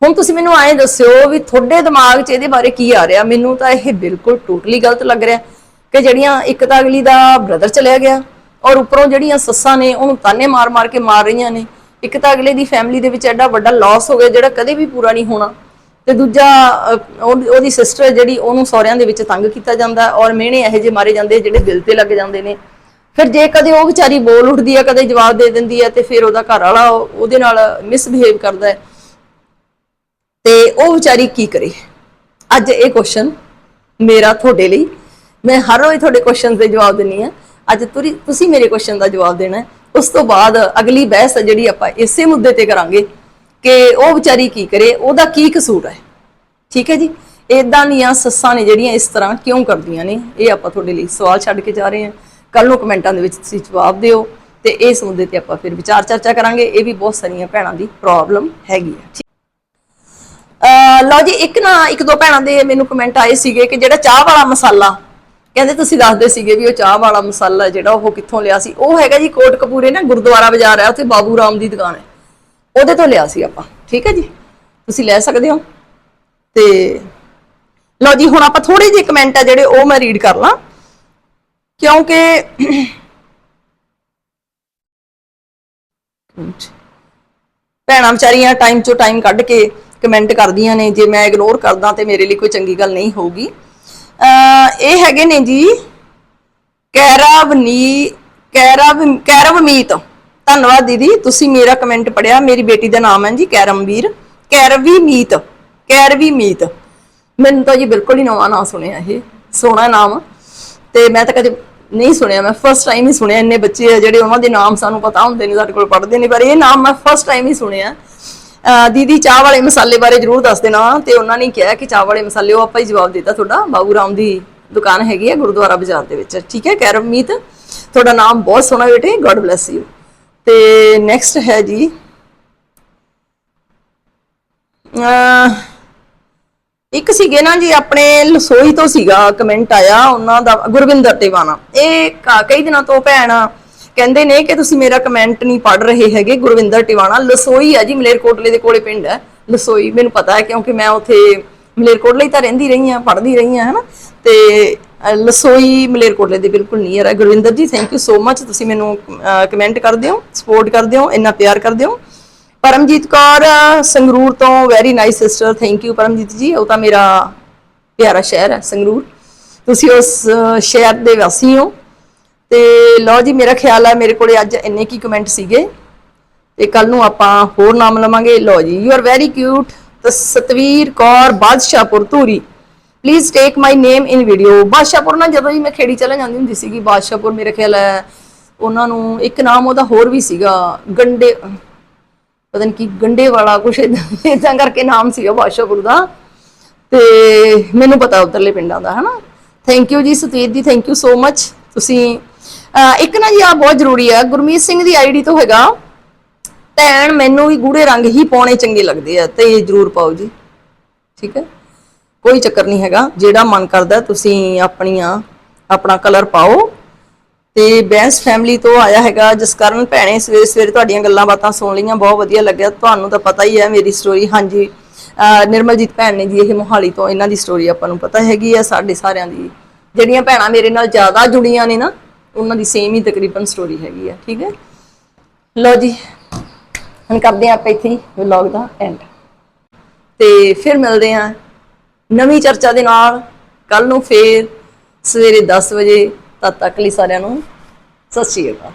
ਹੁਣ ਤੁਸੀਂ ਮੈਨੂੰ ਐਂ ਦੱਸਿਓ ਵੀ ਤੁਹਾਡੇ ਦਿਮਾਗ 'ਚ ਇਹਦੇ ਬਾਰੇ ਕੀ ਆ ਰਿਹਾ? ਮੈਨੂੰ ਤਾਂ ਇਹ ਬਿਲਕੁਲ ਟੋਟਲੀ ਗਲਤ ਲੱਗ ਰਿਹਾ ਕਿ ਜਿਹੜੀਆਂ ਇੱਕ ਤਾਂ ਅਗਲੀ ਦਾ ਬ੍ਰਦਰ ਚਲਿਆ ਗਿਆ ਔਰ ਉੱਪਰੋਂ ਜਿਹੜੀਆਂ ਸੱਸਾਂ ਨੇ ਉਹਨੂੰ ਤਾਨੇ ਮਾਰ-ਮਾਰ ਕੇ ਮਾਰ ਰਹੀਆਂ ਨੇ। ਇੱਕ ਤਾਂ ਅਗਲੇ ਦੀ ਫੈਮਿਲੀ ਦੇ ਵਿੱਚ ਐਡਾ ਵੱਡਾ ਲਾਸ ਹੋ ਗਿਆ ਜਿਹੜਾ ਕਦੇ ਵੀ ਪੂਰਾ ਨਹੀਂ ਹੋਣਾ। ਤੇ ਦੂਜਾ ਅਹ, ਉਹ- ਉਹਦੀ ਸਿਸਟਰ ਜਿਹੜੀ ਉਹਨੂੰ ਸਹੁਰਿਆਂ ਦੇ ਵਿੱਚ ਤੰਗ ਕੀਤਾ ਜਾਂਦਾ ਔਰ ਮਿਹਣੇ ਇਹੋ ਜਿਹੇ ਮਾਰੇ ਜਾਂਦੇ ਜਿਹੜੇ ਦਿਲ ਤੇ ਲੱਗ ਜਾਂਦੇ ਨੇ। ਫਿਰ ਜੇ ਕਦੇ ਉਹ ਵਿਚਾਰੀ ਬੋਲ ਉੱਠਦੀ ਹੈ ਕਦੇ ਜਵਾਬ ਦੇ ਦਿੰਦੀ ਹੈ ਤੇ ਫਿਰ ਉਹਦਾ ਘਰ ਵਾਲਾ ਉਹਦੇ ਨਾਲ ਮਿਸਬਿਹੇਵ ਕਰਦਾ ਹੈ। ਤੇ ਉਹ ਵਿਚਾਰੀ ਕੀ ਕਰੇ? ਅੱਜ ਇਹ ਕੁਐਸਚਨ ਮੇਰਾ ਤੁਹਾਡੇ ਲਈ। ਮੈਂ ਹਰ ਰੋਜ਼ ਤੁਹਾਡੇ ਕੁਐਸਚਨ ਦੇ ਜਵਾਬ ਦਿੰਨੀ ਆ ਅੱਜ ਤੁਰੀ- ਤੁਸੀਂ ਮੇਰੇ ਕੁਐਸਚਨ ਦਾ ਜਵਾਬ ਦੇਣਾ ਹੈ। ਉਸ ਤੋਂ ਬਾਅਦ ਅਗਲੀ ਬਹਿਸ ਹੈ ਜਿਹੜੀ ਆਪਾਂ ਇਸੇ ਮੁੱਦੇ ਤੇ ਕਰਾਂਗੇ। ਕਿ ਉਹ ਵਿਚਾਰੀ ਕੀ ਕਰੇ, ਉਹਦਾ ਕੀ ਕਸੂਰ ਹੈ? ਠੀਕ ਹੈ ਜੀ? ਇਦਾਂ ਦੀਆਂ ਸੱਸਾਂ ਨੇ ਜਿਹੜੀਆਂ ਇਸ ਤਰ੍ਹਾਂ ਕਿਉਂ ਕਰਦੀਆਂ ਨੇ? ਇਹ ਆਪਾਂ ਤੁਹਾਡੇ ਲਈ ਸਵਾਲ ਛੱਡ ਕੇ ਜਾ ਰਹੇ ਹਾਂ। ਕੱਲ ਨੂੰ ਕਮੈਂਟਾਂ ਦੇ ਵਿੱਚ ਤੁਸੀਂ ਜਵਾਬ ਦਿਓ ਤੇ ਇਸ ਮੁੱਦੇ ਤੇ ਆਪਾਂ ਫਿਰ ਵਿਚਾਰ ਚਰਚਾ ਕਰਾਂਗੇ। ਇਹ ਵੀ ਬਹੁਤ ਸਾਰੀਆਂ ਭੈਣਾਂ ਦੀ ਪ੍ਰੋਬਲਮ ਹੈਗੀ ਹੈ। ਲਓ ਜੀ, ਇੱਕ ਨਾ, ਇੱਕ ਦੋ ਭੈਣਾਂ ਦੇ ਮੈਨੂੰ ਕਮੈਂਟ ਆਏ ਸੀਗੇ ਕਿ ਜਿਹੜਾ ਚਾਹ ਵਾਲਾ ਮਸਾਲਾ, ਕਹਿੰਦੇ ਤੁਸੀਂ ਦੱਸਦੇ ਸੀਗੇ ਵੀ ਉਹ ਚਾਹ ਵਾਲਾ ਮਸਾਲਾ ਜਿਹੜਾ ਉਹ ਕਿੱਥੋਂ ਲਿਆ ਸੀ? ਉਹ ਹੈਗਾ ਜੀ ਕੋਟ ਕਪੂਰੇ ਨਾ ਗੁਰਦੁਆਰਾ ਬਾਜ਼ਾਰ ਹੈ, ਉੱਥੇ ਬਾਬੂ ਰਾਮ ਦੀ ਦੁਕਾਨ ਹੈ। ਉਹਦੇ ਤੋਂ ਲਿਆ ਸੀ ਆਪਾਂ, ਠੀਕ ਹੈ ਜੀ? ਤੁਸੀਂ ਲੈ ਸਕਦੇ ਹੋ। ਤੇ ਲਓ ਜੀ, ਹੁਣ ਆਪਾਂ ਥੋੜੇ ਜਿਹੇ ਕਮੈਂਟ ਆ ਜਿਹੜੇ ਉਹ ਮੈਂ ਰੀਡ ਕਰ ਲਾਂ। ਕਿਉਂਕਿ ਭੈਣਾਂ ਵਿਚਾਰੀਆਂ ਟਾਈਮ ਚੋਂ ਟਾਈਮ ਕੱਢ ਕੇ ਕਮੈਂਟ ਕਰਦੀਆਂ ਨੇ, ਜੇ ਮੈਂ ਇਗਨੋਰ ਕਰਦਾ ਤੇ ਮੇਰੇ ਲਈ ਕੋਈ ਚੰਗੀ ਗੱਲ ਨਹੀਂ ਹੋਊਗੀ। ਅਹ ਇਹ ਹੈਗੇ ਨੇ ਜੀ ਕੈਰਾਵਨੀ ਕੈਰਾਵ ਕੈਰਵਮੀਤ ਧੰਨਵਾਦ ਦੀਦੀ, ਤੁਸੀਂ ਮੇਰਾ ਕਮੈਂਟ ਪੜਿਆ ਮੇਰੀ ਬੇਟੀ ਦਾ ਨਾਮ ਹੈ ਜੀ ਕੈਰਮਵੀਰ, ਕੈਰਵੀ ਮੀਤ ਕੈਰਵੀ ਮੀਤ। ਮੈਨੂੰ ਤਾਂ ਜੀ ਬਿਲਕੁਲ ਹੀ ਨਵਾਂ ਨਾਮ ਸੁਣਿਆ ਇਹ, ਸੋਹਣਾ ਨਾਮ। ਤੇ ਮੈਂ ਤਾਂ ਕਦੇ ਨਹੀਂ ਸੁਣਿਆ, ਮੈਂ ਫਸਟ ਟਾਈਮ ਹੀ ਸੁਣਿਆ, ਇੰਨੇ ਬੱਚੇ ਆ ਜਿਹੜੇ ਉਹਨਾਂ ਦੇ ਨਾਮ ਸਾਨੂੰ ਪਤਾ ਹੁੰਦੇ ਨੇ, ਸਾਡੇ ਕੋਲ ਪੜ੍ਹਦੇ ਨੇ, ਪਰ ਇਹ ਨਾਮ ਮੈਂ ਫਸਟ ਟਾਈਮ ਹੀ ਸੁਣਿਆ। ਦੀਦੀ, ਚਾਹ ਵਾਲੇ ਮਸਾਲੇ ਬਾਰੇ ਜਰੂਰ ਦੱਸ ਦੇਣਾ, ਤੇ ਉਹਨਾਂ ਨੇ ਕਿਹਾ ਕਿ ਚਾਹ ਵਾਲੇ ਮਸਾਲੇ, ਉਹ ਆਪਾਂ ਹੀ ਜਵਾਬ ਦਿੱਤਾ ਤੁਹਾਡਾ, ਬਾਬੂ ਰਾਮ ਦੀ ਦੁਕਾਨ ਹੈਗੀ ਹੈ ਗੁਰਦੁਆਰਾ ਬਾਜ਼ਾਰ ਦੇ ਵਿੱਚ। ਠੀਕ ਹੈ ਕੈਰਮਮੀਤ ਤੁਹਾਡਾ ਨਾਮ ਬਹੁਤ ਸੋਹਣਾ ਬੇਟੇ ਗੋਡ ਬlesਸ ਯੂ ਤੇ ਨੈਕਸਟ ਹੈ ਜੀ, ਅਹ, ਇੱਕ ਸੀਗੇ ਨਾ ਜੀ ਆਪਣੇ ਲਸੋਈ ਤੋਂ ਸੀਗਾ ਕਮੈਂਟ ਆਇਆ ਉਹਨਾਂ ਦਾ, ਗੁਰਵਿੰਦਰ ਟਿਵਾਣਾ। ਇਹ ਕਈ ਦਿਨਾਂ ਤੋਂ ਭੈਣ ਕਹਿੰਦੇ ਨੇ ਕਿ ਤੁਸੀਂ ਮੇਰਾ ਕਮੈਂਟ ਨਹੀਂ ਪੜ ਰਹੇ ਹੈਗੇ, ਗੁਰਵਿੰਦਰ ਟਿਵਾਣਾ। ਲਸੋਈ ਆ ਜੀ, ਮਲੇਰਕੋਟਲੇ ਦੇ ਕੋਲੇ ਪਿੰਡ ਹੈ। ਲਸੋਈ ਮੈਨੂੰ ਪਤਾ ਹੈ ਕਿਉਂਕਿ ਮੈਂ ਉੱਥੇ ਮਲੇਰਕੋਟਲੇ ਹੀ ਤਾਂ ਰਹਿੰਦੀ ਰਹੀ ਹਾਂ, ਪੜ੍ਹਦੀ ਰਹੀ ਹਾਂ, ਹਨਾ। ਤੇ ਲਸੋਈ ਮਲੇਰਕੋਟਲੇ ਦੇ ਬਿਲਕੁਲ ਨੀਅਰ ਹੈ। ਗੁਰਵਿੰਦਰ ਜੀ ਥੈਂਕ ਯੂ ਸੋ ਮੱਚ ਤੁਸੀਂ ਮੈਨੂੰ ਕਮੈਂਟ ਕਰਦੇ ਹੋ ਸਪੋਰਟ ਕਰਦੇ ਹੋ ਇੰਨਾ ਪਿਆਰ ਕਰਦੇ ਹੋ ਪਰਮਜੀਤ ਕੌਰ ਸੰਗਰੂਰ ਤੋਂ very nice sister thank you Paramjit ji. ਉਹ ਤਾਂ ਮੇਰਾ ਪਿਆਰਾ ਸ਼ਹਿਰ ਹੈ, ਸੰਗਰੂਰ। ਤੁਸੀਂ ਉਸ ਸ਼ਹਿਰ ਦੇ ਵਾਸੀ ਹੋ। ਤੇ ਲਓ ਜੀ, ਮੇਰਾ ਖਿਆਲ ਹੈ ਮੇਰੇ ਕੋਲੇ ਅੱਜ ਇੰਨੇ ਕੀ ਕਮੈਂਟ ਸੀਗੇ। ਤੇ ਕੱਲ ਨੂੰ ਆਪਾਂ ਹੋਰ ਨਾਮ ਲਵਾਂਗੇ। ਲਓ ਜੀ you are very cute Satvir Kaur, Badshahpur Dhuri. Please take my name in video Badshahpur ਨਾ ਜਦੋਂ ਹੀ ਮੈਂ ਖੇੜੀ ਚਲੇ ਜਾਂਦੀ ਹੁੰਦੀ ਸੀਗੀ, ਬਾਦਸ਼ਾਹਪੁਰ ਮੇਰੇ ਖਿਆਲ ਹੈ, ਉਹਨਾਂ ਨੂੰ ਇੱਕ ਨਾਮ ਉਹਦਾ ਹੋਰ ਵੀ ਸੀਗਾ, ਗੰਡੇ, ਪਤਾ ਨਹੀਂ ਕੀ ਗੰਡੇ ਵਾਲਾ ਕੁਛ ਏਦਾਂ ਕਰਕੇ ਨਾਮ ਸੀਗਾ ਬਾਦਸ਼ਾਹਪੁਰ ਦਾ। ਤੇ ਮੈਨੂੰ ਪਤਾ ਉਧਰਲੇ ਪਿੰਡਾਂ ਦਾ, ਹਨਾ? ਥੈਂਕ ਯੂ ਜੀ ਸਤਵੀਰ ਦੀ ਥੈਂਕ ਯੂ ਸੋ ਮਚ ਤੁਸੀਂ ਇੱਕ ਨਾ ਜੀ ਆ ਬਹੁਤ ਜ਼ਰੂਰੀ ਹੈ, ਗੁਰਮੀਤ ਸਿੰਘ ਦੀ ਆਈਡੀ ਤੋਂ ਹੈਗਾ। ਭੈਣ ਮੈਨੂੰ ਵੀ ਗੂੜੇ ਰੰਗ ਹੀ ਪਾਉਣੇ ਚੰਗੇ ਲੱਗਦੇ ਆ, ਤੇ ਇਹ ਜ਼ਰੂਰ ਪਾਓ ਜੀ। ਠੀਕ ਹੈ? ਕੋਈ ਚੱਕਰ ਨਹੀਂ ਹੈਗਾ। ਜਿਹੜਾ ਮਨ ਕਰਦਾ ਤੁਸੀਂ ਆਪਣੀਆਂ, ਆਪਣਾ ਕਲਰ ਪਾਓ। ਤੇ ਬੈਂਸ ਫੈਮਿਲੀ ਤੋਂ ਆਇਆ ਹੈਗਾ। ਜਿਸ ਕਾਰਨ ਭੈਣੇ ਸਵੇਰੇ ਸਵੇਰੇ ਤੁਹਾਡੀਆਂ ਗੱਲਾਂ ਬਾਤਾਂ ਸੁਣ ਲਈਆਂ। ਬਹੁਤ ਵਧੀਆ ਲੱਗਿਆ। ਤੁਹਾਨੂੰ ਤਾਂ ਪਤਾ ਹੀ ਹੈ ਮੇਰੀ ਸਟੋਰੀ ਹਾਂਜੀ। ਨਿਰਮਲਜੀਤ ਭੈਣ ਨੇ ਜੀ ਇਹ ਮੋਹਾਲੀ ਤੋਂ ਇਹਨਾਂ ਦੀ ਸਟੋਰੀ ਆਪਾਂ ਨੂੰ ਪਤਾ ਹੈਗੀ ਆ ਸਾਡੇ ਸਾਰਿਆਂ ਦੀ। ਜਿਹੜੀਆਂ ਭੈਣਾਂ ਮੇਰੇ ਨਾਲ ਜ਼ਿਆਦਾ ਜੁੜੀਆਂ ਨੇ ਨਾ, ਉਹਨਾਂ ਦੀ ਸੇਮ ਹੀ ਤਕਰੀਬਨ ਸਟੋਰੀ ਹੈਗੀ ਆ ਠੀਕ ਹੈ? ਲਓ ਜੀ। ਹੁਣ ਕਰਦੇ ਹਾਂ ਆਪਾਂ ਇੱਥੇ ਵਲੌਗ ਦਾ ਐਂਡ ਤੇ ਫਿਰ ਮਿਲਦੇ ਹਾਂ। ਨਵੀਂ ਚਰਚਾ ਦੇ ਨਾਲ ਕੱਲ ਨੂੰ ਫੇਰ ਸਵੇਰੇ 10 ਵਜੇ ਤਦ ਤੱਕ ਲਈ ਸਾਰਿਆਂ ਨੂੰ ਸਤਿ ਸ਼੍ਰੀ ਅਕਾਲ।